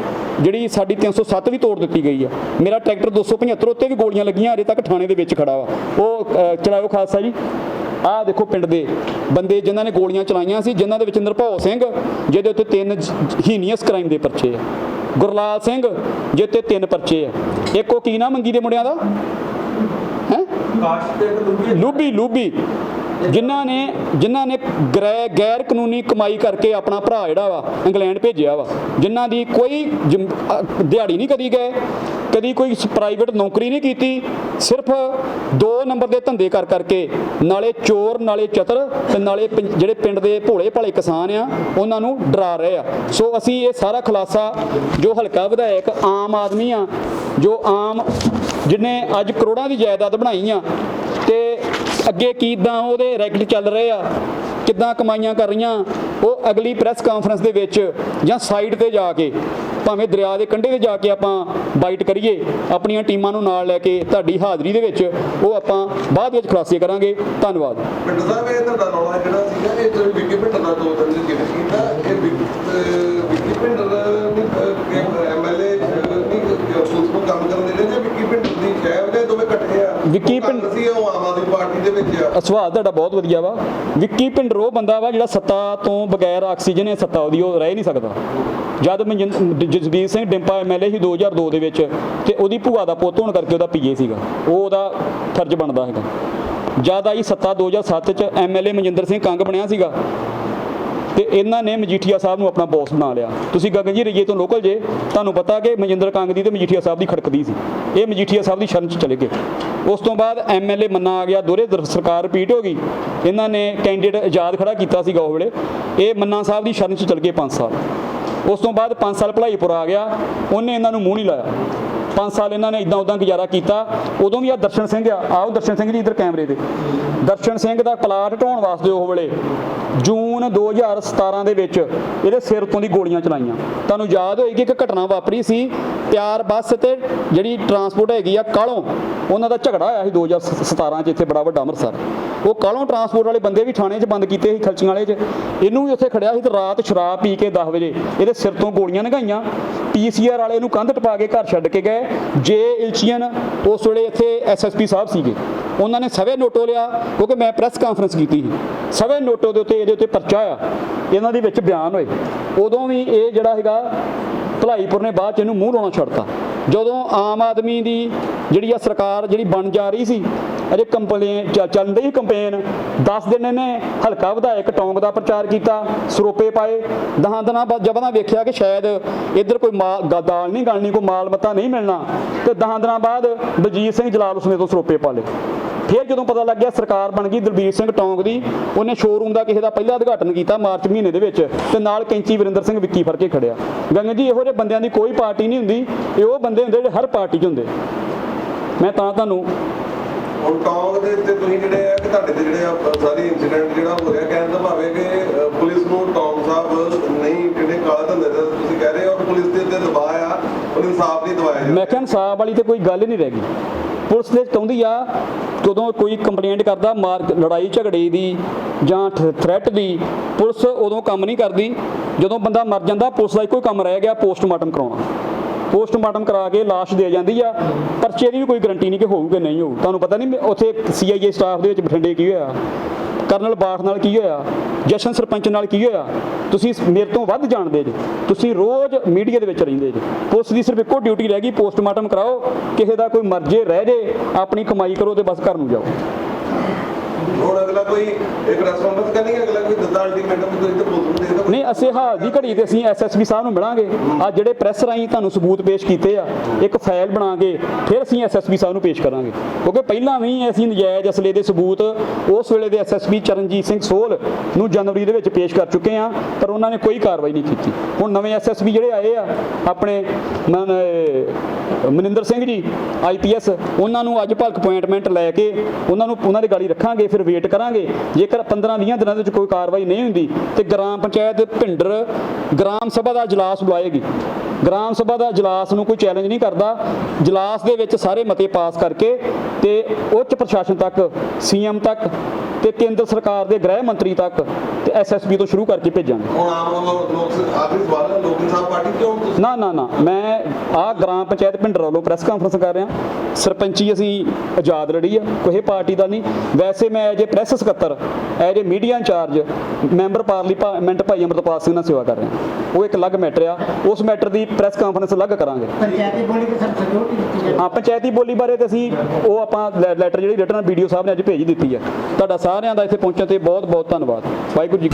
ਜਿਹੜੀ ਸਾਡੀ 307 ਵੀ ਤੋੜ ਦਿੱਤੀ ਗਈ ਆ। ਮੇਰਾ ਟਰੈਕਟਰ 275 ਉੱਤੇ ਵੀ ਗੋਲੀਆਂ ਲੱਗੀਆਂ ਅਜੇ ਤੱਕ ਥਾਣੇ ਦੇ ਵਿੱਚ ਖੜਾ ਵਾ। ਉਹ ਅ, ਚਲਾਇਓ ਖਾਲਸਾ ਜੀ। ਆਹ ਦੇਖੋ ਪਿੰਡ ਦੇ ਬੰਦੇ ਜਿਨ੍ਹਾਂ ਨੇ ਗੋਲੀਆਂ ਚਲਾਈਆਂ ਸੀ, ਜਿਨ੍ਹਾਂ ਦੇ ਵਿੱਚ ਨਿਰਭਉ ਸਿੰਘ, ਜਿਹਦੇ ਉੱਤੇ ਤਿੰਨ ਹੀਨੀਅਸ ਕ੍ਰਾਈਮ ਦੇ ਪਰਚੇ ਆ। ਗੁਰਲਾਲ ਸਿੰਘ, ਜਿਹਦੇ ਤੇ ਤਿੰਨ ਪਰਚੇ ਆ। ਇੱਕ ਉਹ ਕੀ ਨਾ ਮੰਗੀ ਦੇ ਮੁੰਡਿਆਂ ਦਾ? ਹੈ? ਲੂਬੀ ਲੂਬੀ। ਜਿਨ੍ਹਾਂ ਨੇ ਜਿਨ੍ਹਾਂ ਨੇ ਗ੍ਰੈ ਗੈਰ ਕਾਨੂੰਨੀ ਕਮਾਈ ਕਰਕੇ ਆਪਣਾ ਭਰਾ ਜਿਹੜਾ ਵਾ, ਇੰਗਲੈਂਡ ਭੇਜਿਆ ਵਾ, ਜਿਨ੍ਹਾਂ ਦੀ ਕੋਈ ਜਿਮ- ਦਿਹਾੜੀ ਨਹੀਂ ਕਦੀ ਗਏ। ਕਦੀ ਕੋਈ ਪ੍ਰਾਈਵੇਟ ਨੌਕਰੀ ਨਹੀਂ ਕੀਤੀ, ਸਿਰਫ ਦੋ ਨੰਬਰ ਦੇ ਧੰਦੇ ਕਰ ਕਰਕੇ, ਨਾਲੇ ਚੋਰ, ਨਾਲੇ ਚਤਰ ਤੇ ਨਾਲੇ ਪਿੰ- ਜਿਹੜੇ ਪਿੰਡ ਦੇ ਭੋਲੇ ਭਾਲੇ ਕਿਸਾਨ ਆ, ਉਹਨਾਂ ਨੂੰ ਡਰਾ ਰਹੇ ਆ। ਸੋ ਅਸੀਂ ਇਹ ਸਾਰਾ ਖੁਲਾਸਾ, ਜੋ ਹਲਕਾ ਵਿਧਾਇਕ ਆਮ ਆਦਮੀ ਆ, ਜੋ ਆਮ ਜਿਹਨੇ ਅੱਜ ਕਰੋੜਾਂ ਦੀ ਜਾਇਦਾਦ ਬਣਾਈ ਆ, ਤੇ ਅੱਗੇ ਕਿਦਾਂ ਉਹਦੇ ਰੈਕਟ ਚੱਲ ਰਹੇ ਆ, ਕਿੱਦਾਂ ਕਮਾਈਆਂ ਕਰ ਰਹੀਆਂ, ਉਹ ਅਗਲੀ ਪ੍ਰੈਸ ਕਾਨਫਰੰਸ ਦੇ ਵਿੱਚ ਜਾਂ ਸਾਈਟ ਤੇ ਜਾ ਕੇ ਭਾਵੇਂ ਦਰਿਆ ਦੇ ਕੰਢੇ ਤੇ ਜਾ ਕੇ ਆਪਾਂ ਬਾਈਟ ਕਰੀਏ ਆਪਣੀਆਂ ਟੀਮਾਂ ਨੂੰ ਨਾਲ ਲੈ ਕੇ ਤੁਹਾਡੀ ਹਾਜ਼ਰੀ ਦੇ ਵਿੱਚ ਉਹ ਆਪਾਂ ਬਾਅਦ ਵਿੱਚ ਖੁਲਾਸੇ ਕਰਾਂਗੇ। ਧੰਨਵਾਦ। ਪਿੰਡ ਸਾਹਿਬ ਇਹ ਤੁਹਾਡਾ ਰੌਲਾ ਜਿਹੜਾ ਸੀਗਾ ਇਹ ਜਿਹੜੀ ਵਿੱਕੀ ਪਿੰਡ ਦਾ ਦੋ ਦਿਨ ਜ਼ਿਕਰ ਕੀਤਾ ਇਹ ਵਿੱਕ- ਨੇ ਐਮਐਲਏ ਨਹੀਂ ਪੁਲਿਸ ਨੂੰ ਕੰਮ ਕਰਨ ਦੇ ਨੇ ਜਾਂ ਵਿੱਕੀ ਦੀ ਸ਼ਹਿਰ ਦੇ ਦੋਵੇਂ ਇਕੱਠੇ ਆ? ਵਿੱਕੀ ਉਹ ਗੱਲ ਪਿੰਡ- ਸੀ ਉਹ ਆਮ ਆਦਮੀ ਸਵਾਲ ਤੁਹਾਡਾ ਬਹੁਤ ਵਧੀਆ ਵਾ। ਵਿੱਕੀ ਪਿੰਡਰ ਉਹ ਬੰਦਾ ਵਾ ਜਿਹੜਾ ਸੱਤਾ ਤੋਂ ਬਗੈਰ ਆਕਸੀਜਨ ਹੈ ਸੱਤਾ ਉਹਦੀ, ਉਹ ਰਹਿ ਨਹੀਂ ਸਕਦਾ। ਜਦ ਮਨਜਿੰਦ- ਜਸਬੀਰ ਸਿੰਘ ਡਿੰਪਾ ਐਮਐਲਏ ਸੀ 2002 ਦੇ ਵਿੱਚ ਤੇ ਉਹਦੀ ਭੂਆ ਦਾ ਪੁੱਤ ਹੋਣ ਕਰਕੇ ਉਹਦਾ ਪੀਏ ਸੀਗਾ। ਉਹ ਉਹਦਾ ਫਰਜ਼ ਬਣਦਾ ਹੈਗਾ। ਜਦ ਆਈ ਸੱਤਾ 2007 ਚ ਐਮਐਲਏ ਮਨਜਿੰਦਰ ਸਿੰਘ ਕੰਗ ਬਣਿਆ ਸੀਗਾ ਤੇ ਇਹਨਾਂ ਨੇ ਮਜੀਠੀਆ ਸਾਹਿਬ ਨੂੰ ਆਪਣਾ ਬੌਸ ਬਣਾ ਲਿਆ। ਤੁਸੀਂ ਗਗਨ ਜੀ ਰਈਏ ਤੋਂ ਲੋਕਲ ਜੇ, ਤੁਹਾਨੂੰ ਪਤਾ ਕਿ ਮਨਜਿੰਦਰ ਕੰਗ ਦੀ ਤੇ ਮਜੀਠੀਆ ਸਾਹਿਬ ਦੀ ਖੜਕਦੀ ਸੀ। ਇਹ ਮਜੀਠੀਆ ਸਾਹਿਬ ਦੀ ਸ਼ਰਨ ਚ ਚਲੇ ਗਏ। ਉਸ ਤੋਂ ਬਾਅਦ ਐਮਐਲਏ ਮੰਨਾ ਆ ਗਿਆ ਦੋਰੇ ਦਰ- ਸਰਕਾਰ ਰਿਪੀਟ ਹੋ ਗਈ। ਇਹਨਾਂ ਨੇ ਕੈਂਡੀਡੇਟ ਆਜ਼ਾਦ ਖੜਾ ਕੀਤਾ ਸੀਗਾ ਉਹ ਵੇਲੇ। ਇਹ ਮੰਨਾ ਸਾਹਿਬ ਦੀ ਸ਼ਰਨ ਚ ਚਲੇ ਗਏ 5 ਸਾਲ। ਉਸ ਤੋਂ ਬਾਅਦ 5 ਸਾਲ ਭਲਾਈਪੁਰ ਆ ਗਿਆ। ਉਹਨੇ ਇਹਨਾਂ ਨੂੰ ਮੂੰਹ ਨਹੀਂ ਲਾਇਆ। 5 ਸਾਲ ਇਹਨਾਂ ਨੇ ਇਦਾਂ ਉਦਾਂ ਗੁਜ਼ਾਰਾ ਕੀਤਾ। ਉਦੋਂ ਵੀ ਆ ਦਰਸ਼ਨ ਸਿੰਘ ਆ, ਆਓ ਦਰਸ਼ਨ ਸਿੰਘ ਜੀ ਇਧਰ ਕੈਮਰੇ ਤੇ। ਦਰਸ਼ਨ ਸਿੰਘ ਦਾ ਪਲਾਟ ਢਾਉਣ ਵਾਸਤੇ ਉਹ ਵੇਲੇ, ਜੂਨ 2017 ਦੇ ਵਿੱਚ ਇਹਦੇ ਸਿਰ ਤੋਂ ਦੀ ਗੋਲੀਆਂ ਚਲਾਈਆਂ। ਤੁਹਾਨੂੰ ਯਾਦ ਹੋਏਗੀ ਕਿ ਘਟਨਾ ਵਾਪਰੀ ਸੀ ਪਿਆਰ ਬੱਸ ਤੇ ਜਿਹੜੀ ਟਰਾਂਸਪੋਰਟ ਹੈਗੀ ਆ ਕਾਲੋਂ ਉਹਨਾਂ ਦਾ ਝਗੜਾ ਹੋਇਆ ਸੀ 2017 ਚ ਇੱਥੇ ਬੜਾ ਵੱਡਾ ਅੰਮ੍ਰਿਤਸਰ। ਉਹ ਕਾਲੋਂ ਟਰਾਂਸਪੋਰਟ ਵਾਲੇ ਬੰਦੇ ਵੀ ਥਾਣੇ 'ਚ ਬੰਦ ਕੀਤੇ ਸੀ ਖਲਚੀਆਂ ਵਾਲੇ 'ਚ? ਇਹਨੂੰ ਵੀ ਉੱਥੇ ਖੜਿਆ ਸੀ ਤੇ ਰਾਤ ਸ਼ਰਾਬ ਪੀ ਕੇ 10 ਵਜੇ। ਇਹਦੇ ਸਿਰ ਤੋਂ ਗੋਲੀਆਂ ਲਗਾਈਆਂ ਪੀਸੀਆਰ ਵਾਲੇ ਨੂੰ ਕੰਧ ਟਪਾ ਕੇ ਘਰ ਛੱਡ ਕੇ ਗਏ। ਜੇ ਇਲਚੀਅਨ ਉਸ ਵੇਲੇ ਇੱਥੇ ਐਸਐਸਪੀ ਸਾਹਿਬ ਸੀਗੇ। ਉਹਨਾਂ ਨੇ ਸਵੇ ਨੋਟੋ ਲਿਆ, ਕਿਉਂਕਿ ਮੈਂ ਪ੍ਰੈਸ ਕਾਨਫਰੰਸ ਕੀਤੀ ਸੀ। ਸਵੇ ਨੋਟੋ ਦੇ ਉੱਤੇ, ਇਹਦੇ ਉੱਤੇ ਪਰਚਾ ਆ। ਇਹਨਾਂ ਦੇ ਵਿੱਚ ਬਿਆਨ ਹੋਏ। ਉਦੋਂ ਵੀ ਇਹ ਜਿਹੜਾ ਹੈਗਾ ਭਲਾਈਪੁਰ ਨੇ ਬਾਅਦ ਚ ਇਹਨੂੰ ਮੂੰਹ ਲਾਉਣਾ ਛੱਡਤਾ। ਜਦੋਂ ਆਮ ਆਦਮੀ ਦੀ ਜਿਹੜੀ ਆ ਸਰਕਾਰ ਜਿਹੜੀ ਬਣ ਜਾ ਰਹੀ ਸੀ, ਅਜੇ ਕੰਪਲੇਨ ਚੱਲ ਰਹੀ ਕੰਪੇਨ 10 ਦਿਨ ਇਹਨੇ ਹਲਕਾ ਵਿਧਾਇਕ ਟੌਂਗ ਦਾ ਪ੍ਰਚਾਰ ਕੀਤਾ, ਸਰੋਪੇ ਪਾਏ ਦਹਾਂ ਦਿਨਾਂ ਬਾਅਦ ਜਦੋਂ ਵੇਖਿਆ ਕਿ ਸ਼ਾਇਦ ਇੱਧਰ ਕੋਈ ਮਾਲ, ਗਾ- ਦਾਲ ਨਹੀਂ ਗਲਣੀ, ਕੋਈ ਮਾਲ ਮਤਾ ਨਹੀਂ ਮਿਲਣਾ, ਤੇ ਦਹਾਂ ਦਿਨਾਂ ਬਾਅਦ ਬਲਜੀਤ ਸਿੰਘ ਜਲਾਲ ਉਸਨੇ ਤੋਂ ਸਰੋਪੇ ਪਾ ਲਏ। ਫਿਰ ਜਦੋਂ ਪਤਾ ਲੱਗਿਆ ਸਰਕਾਰ ਬਣ ਗਈ ਦਲਬੀਰ ਸਿੰਘ ਟੌਂਗ ਦੀ ਉਹਨੇ ਸ਼ੋਰੂਮ ਦਾ ਕਿਸੇ ਦਾ ਪਹਿਲਾ ਉਦਘਾਟਨ ਕੀਤਾ ਮਾਰਚ ਮਹੀਨੇ ਦੇ ਵਿੱਚ ਤੇ ਨਾਲ ਕੈਂਚੀ ਵਰਿੰਦਰ ਸਿੰਘ ਵਿੱਕੀ ਫੜ ਕੇ ਖੜਿਆ। ਗੰਗ ਜੀ ਇਹੋ ਜਿਹੇ ਬੰਦਿਆਂ ਦੀ ਕੋਈ ਪਾਰਟੀ ਨਹੀਂ ਹੁੰਦੀ ਇਹ ਉਹ ਬੰਦੇ ਹੁੰਦੇ ਜਿਹੜੇ ਹਰ ਪਾਰਟੀ 'ਚ ਹੁੰਦੇ। ਮੈਂ ਤਾਂ ਤੁਹਾਨੂੰ ਹੁਣ ਟੌਂਗ ਦੇ ਉੱਤੇ ਤੁਸੀਂ ਜਿਹੜੇ ਆ ਕਿ ਤੁਹਾਡੇ ਤੇ ਜਿਹੜੇ ਆ ਸਾਰੇ ਇਨਸੀਡੈਂਟ ਜਿਹੜਾ ਹੋ ਰਿਹਾ ਕਹਿਣ ਦਾ ਭਾਵੇਂ ਕਿ ਪੁਲਿਸ ਨੂੰ ਟੌਂਗ ਸਾਹਿਬ ਨਹੀਂ ਜਿਹੜੇ ਕਾਲਾ ਧੰਦੇ ਦਾ ਤੁਸੀਂ ਕਹਿ ਰਹੇ ਹੋ ਔਰ ਪੁਲਿਸ ਦੇ ਉੱਤੇ ਦਬਾਅ ਆ ਉਹ ਇਨਸਾਫ ਨਹੀਂ ਦਵਾਇਆ ਜਾ ਮੈਂ ਕਿਹਾ ਇਨਸਾਫ ਵਾਲੀ ਤੇ ਕੋਈ ਗੱਲ ਨਹੀਂ ਰਹਿ ਗਈ। ਪੁਲਿਸ ਦੇ ਚਾਹੁੰਦੀ ਆ, ਜਦੋਂ ਕੋਈ ਕੰਪਲੇਂਟ ਕਰਦਾ, ਮਾਰ ਲੜਾਈ ਝਗੜੇ ਦੀ ਜਾਂ ਥ੍ਰੈਟ ਦੀ, ਪੁਲਿਸ ਉਦੋਂ ਕੰਮ ਨਹੀਂ ਕਰਦੀ। ਜਦੋਂ ਬੰਦਾ ਮਰ ਜਾਂਦਾ, ਪੁਲਿਸ ਦਾ ਇੱਕੋ ਹੀ ਕੰਮ ਰਹਿ ਗਿਆ, ਪੋਸਟਮਾਰਟਮ ਕਰਾਉਣਾ। ਪੋਸਟਮਾਰਟਮ ਕਰਾ ਕੇ ਲਾਸ਼ ਦੇ ਜਾਂਦੀ ਆ। ਪਰਚੇ ਦੀ ਵੀ ਕੋਈ ਗਰੰਟੀ ਨਹੀਂ ਕਿ ਹੋਊ ਕਿ ਨਹੀਂ ਹੋਊ। ਤੁਹਾਨੂੰ ਪਤਾ ਨਹੀਂ, ਉੱਥੇ ਸੀਆਈਏ ਸਟਾਫ ਦੇ ਵਿੱਚ ਬਠਿੰਡੇ ਕੀ ਹੋਇਆ? ਕਰਨਲ ਬਾਠ ਨਾਲ ਕੀ ਹੋਇਆ? ਜਸ਼ਨ ਸਰਪੰਚ ਨਾਲ ਕੀ ਹੋਇਆ? ਤੁਸੀਂ ਮੇਰੇ ਤੋਂ ਵੱਧ ਜਾਣਦੇ ਜੇ। ਤੁਸੀਂ ਰੋਜ਼ ਮੀਡੀਆ ਦੇ ਵਿੱਚ ਰਹਿੰਦੇ ਜੀ। ਪੁਲਿਸ ਦੀ ਸਿਰਫ ਇੱਕੋ ਡਿਊਟੀ ਰਹਿ ਗਈ, ਪੋਸਟਮਾਰਟਮ ਕਰਾਓ। ਕਿਸੇ ਦਾ ਕੋਈ ਮਰਜੇ ਰਹਿ ਜੇ, ਆਪਣੀ ਕਮਾਈ ਕਰੋ ਤੇ ਬਸ ਘਰ ਨੂੰ ਜਾਓ। ਅਗਲਾ ਕੋਈ ਕਰਨੀ ਅਗਲਾ ਕੋਈ ਅਲਟੀਮੇਟਮ ਤੇ ਨਹੀਂ ਅਸੀਂ ਹਾਲ ਦੀ ਘੜੀ ਤੇ ਅਸੀਂ ਐਸਐਸਪੀ ਸਾਹਿਬ ਨੂੰ ਮਿਲਾਂਗੇ। ਆ ਜਿਹੜੇ ਪ੍ਰੈਸ ਰਾਹੀਂ ਤੁਹਾਨੂੰ ਸਬੂਤ ਪੇਸ਼ ਕੀਤੇ ਆ ਇੱਕ ਫਾਈਲ ਬਣਾ ਕੇ ਫਿਰ ਅਸੀਂ ਐਸਐਸਪੀ ਸਾਹਿਬ ਨੂੰ ਪੇਸ਼ ਕਰਾਂਗੇ। ਕਿਉਂਕਿ ਪਹਿਲਾਂ ਵੀ ਅਸੀਂ ਨਜਾਇਜ਼ ਅਸਲੇ ਦੇ ਸਬੂਤ ਉਸ ਵੇਲੇ ਦੇ ਐਸਐਸਪੀ ਚਰਨਜੀਤ ਸਿੰਘ ਸੋਲ ਨੂੰ ਜਨਵਰੀ ਦੇ ਵਿੱਚ ਪੇਸ਼ ਕਰ ਚੁੱਕੇ ਆ ਪਰ ਉਹਨਾਂ ਨੇ ਕੋਈ ਕਾਰਵਾਈ ਨਹੀਂ ਕੀਤੀ। ਹੁਣ ਨਵੇਂ ਐਸਐਸਪੀ ਜਿਹੜੇ ਆਏ ਆ ਆਪਣੇ ਮਨਿੰਦਰ ਸਿੰਘ ਜੀ ਆਈਪੀਐਸ ਉਹਨਾਂ ਨੂੰ ਅੱਜ ਭਲਕ ਅਪਾਇੰਟਮੈਂਟ ਲੈ ਕੇ ਉਹਨਾਂ ਨੂੰ ਉਹਨਾਂ ਦੀ ਗਾੜੀ ਰੱਖਾਂਗੇ ਫਿਰ ਵੇਟ ਕਰਾਂਗੇ। ਜੇਕਰ 15 20 ਦਿਨਾਂ ਦੇ ਵਿੱਚ ਕੋਈ ਕਾਰਵਾਈ ਨਹੀਂ ਹੁੰਦੀ, ਤੇ ਗ੍ਰਾਮ ਪੰਚਾਇਤ ਭਿੰਡਰ ਗ੍ਰਾਮ ਸਭਾ ਦਾ ਇਜਲਾਸ ਬੁਲਾਏਗੀ। ਗ੍ਰਾਮ ਸਭਾ ਦਾ ਇਜਲਾਸ ਨੂੰ ਕੋਈ ਚੈਲੰਜ ਨਹੀਂ ਕਰਦਾ। ਇਜਲਾਸ ਦੇ ਵਿੱਚ ਸਾਰੇ ਮਤੇ ਪਾਸ ਕਰਕੇ ਤੇ ਉੱਚ ਪ੍ਰਸ਼ਾਸਨ ਤੱਕ, ਸੀਐਮ ਤੱਕ ਤੇ ਕੇਂਦਰ ਸਰਕਾਰ ਦੇ ਗ੍ਰਹਿ ਮੰਤਰੀ ਤੱਕ ਐਸਐਸਪੀ ਤੋਂ ਸ਼ੁਰੂ ਕਰਕੇ ਭੇਜਾਂਗੇ। ਹੁਣ ਆਮ ਲੋਕ ਲੋਕ ਆਖਰੀ ਸਵਾਲ ਹੈ ਪਾਰਟੀ ਕਿਉਂ ਤੁਸੀਂ? ਨਾ ਨਾ ਨਾ ਮੈਂ ਆ ਗ੍ਰਾਮ ਪੰਚਾਇਤ ਭਿੰਡਰ ਵੱਲੋਂ ਪ੍ਰੈਸ ਕਾਨਫਰੰਸ ਕਰ ਰਿਹਾ। ਸਰਪੰਚੀ ਅਸੀਂ ਆਜ਼ਾਦ ਲੜੀ ਆ ਕੋਈ ਪਾਰਟੀ ਦਾ ਨਹੀਂ। ਵੈਸੇ ਮੈਂ ਐਜ ਪ੍ਰੈਸ ਸਕੱਤਰ। As a media incharge member parliament Bhai Amritpal Singh ਨਾਲ ਸੇਵਾ ਕਰ ਰਿਹਾ ਉਹ ਇੱਕ ਅਲੱਗ ਮੈਟਰ ਆ। ਉਸ ਮੈਟਰ ਦੀ ਪ੍ਰੈਸ ਕਾਨਫਰੰਸ ਅਲੱਗ ਕਰਾਂਗੇ। ਪੰਚਾਇਤੀ ਬੋਲੀ ਕੇ ਸਭ ਸਿਕਿਉਰਿਟੀ ਦਿੱਤੀ ਜਾਵੇ ਹਾਂ ਪੰਚਾਇਤੀ ਬੋਲੀ ਬਾਰੇ ਤੇ ਅਸੀਂ ਉਹ ਆਪਾਂ ਲੈਟਰ ਜਿਹੜੀ ਰਿਟਰਨ ਵੀਡੀਓ ਸਾਹਿਬ ਨੇ ਅੱਜ ਭੇਜ ਦਿੱਤੀ ਹੈ ਤੁਹਾਡਾ ਸਾਰਿਆਂ ਦਾ ਇੱਥੇ ਪਹੁੰਚਣ ਤੇ ਬਹੁਤ ਬਹੁਤ ਧੰਨਵਾਦ। ਵਾਹਿਗੁਰੂ ਜੀ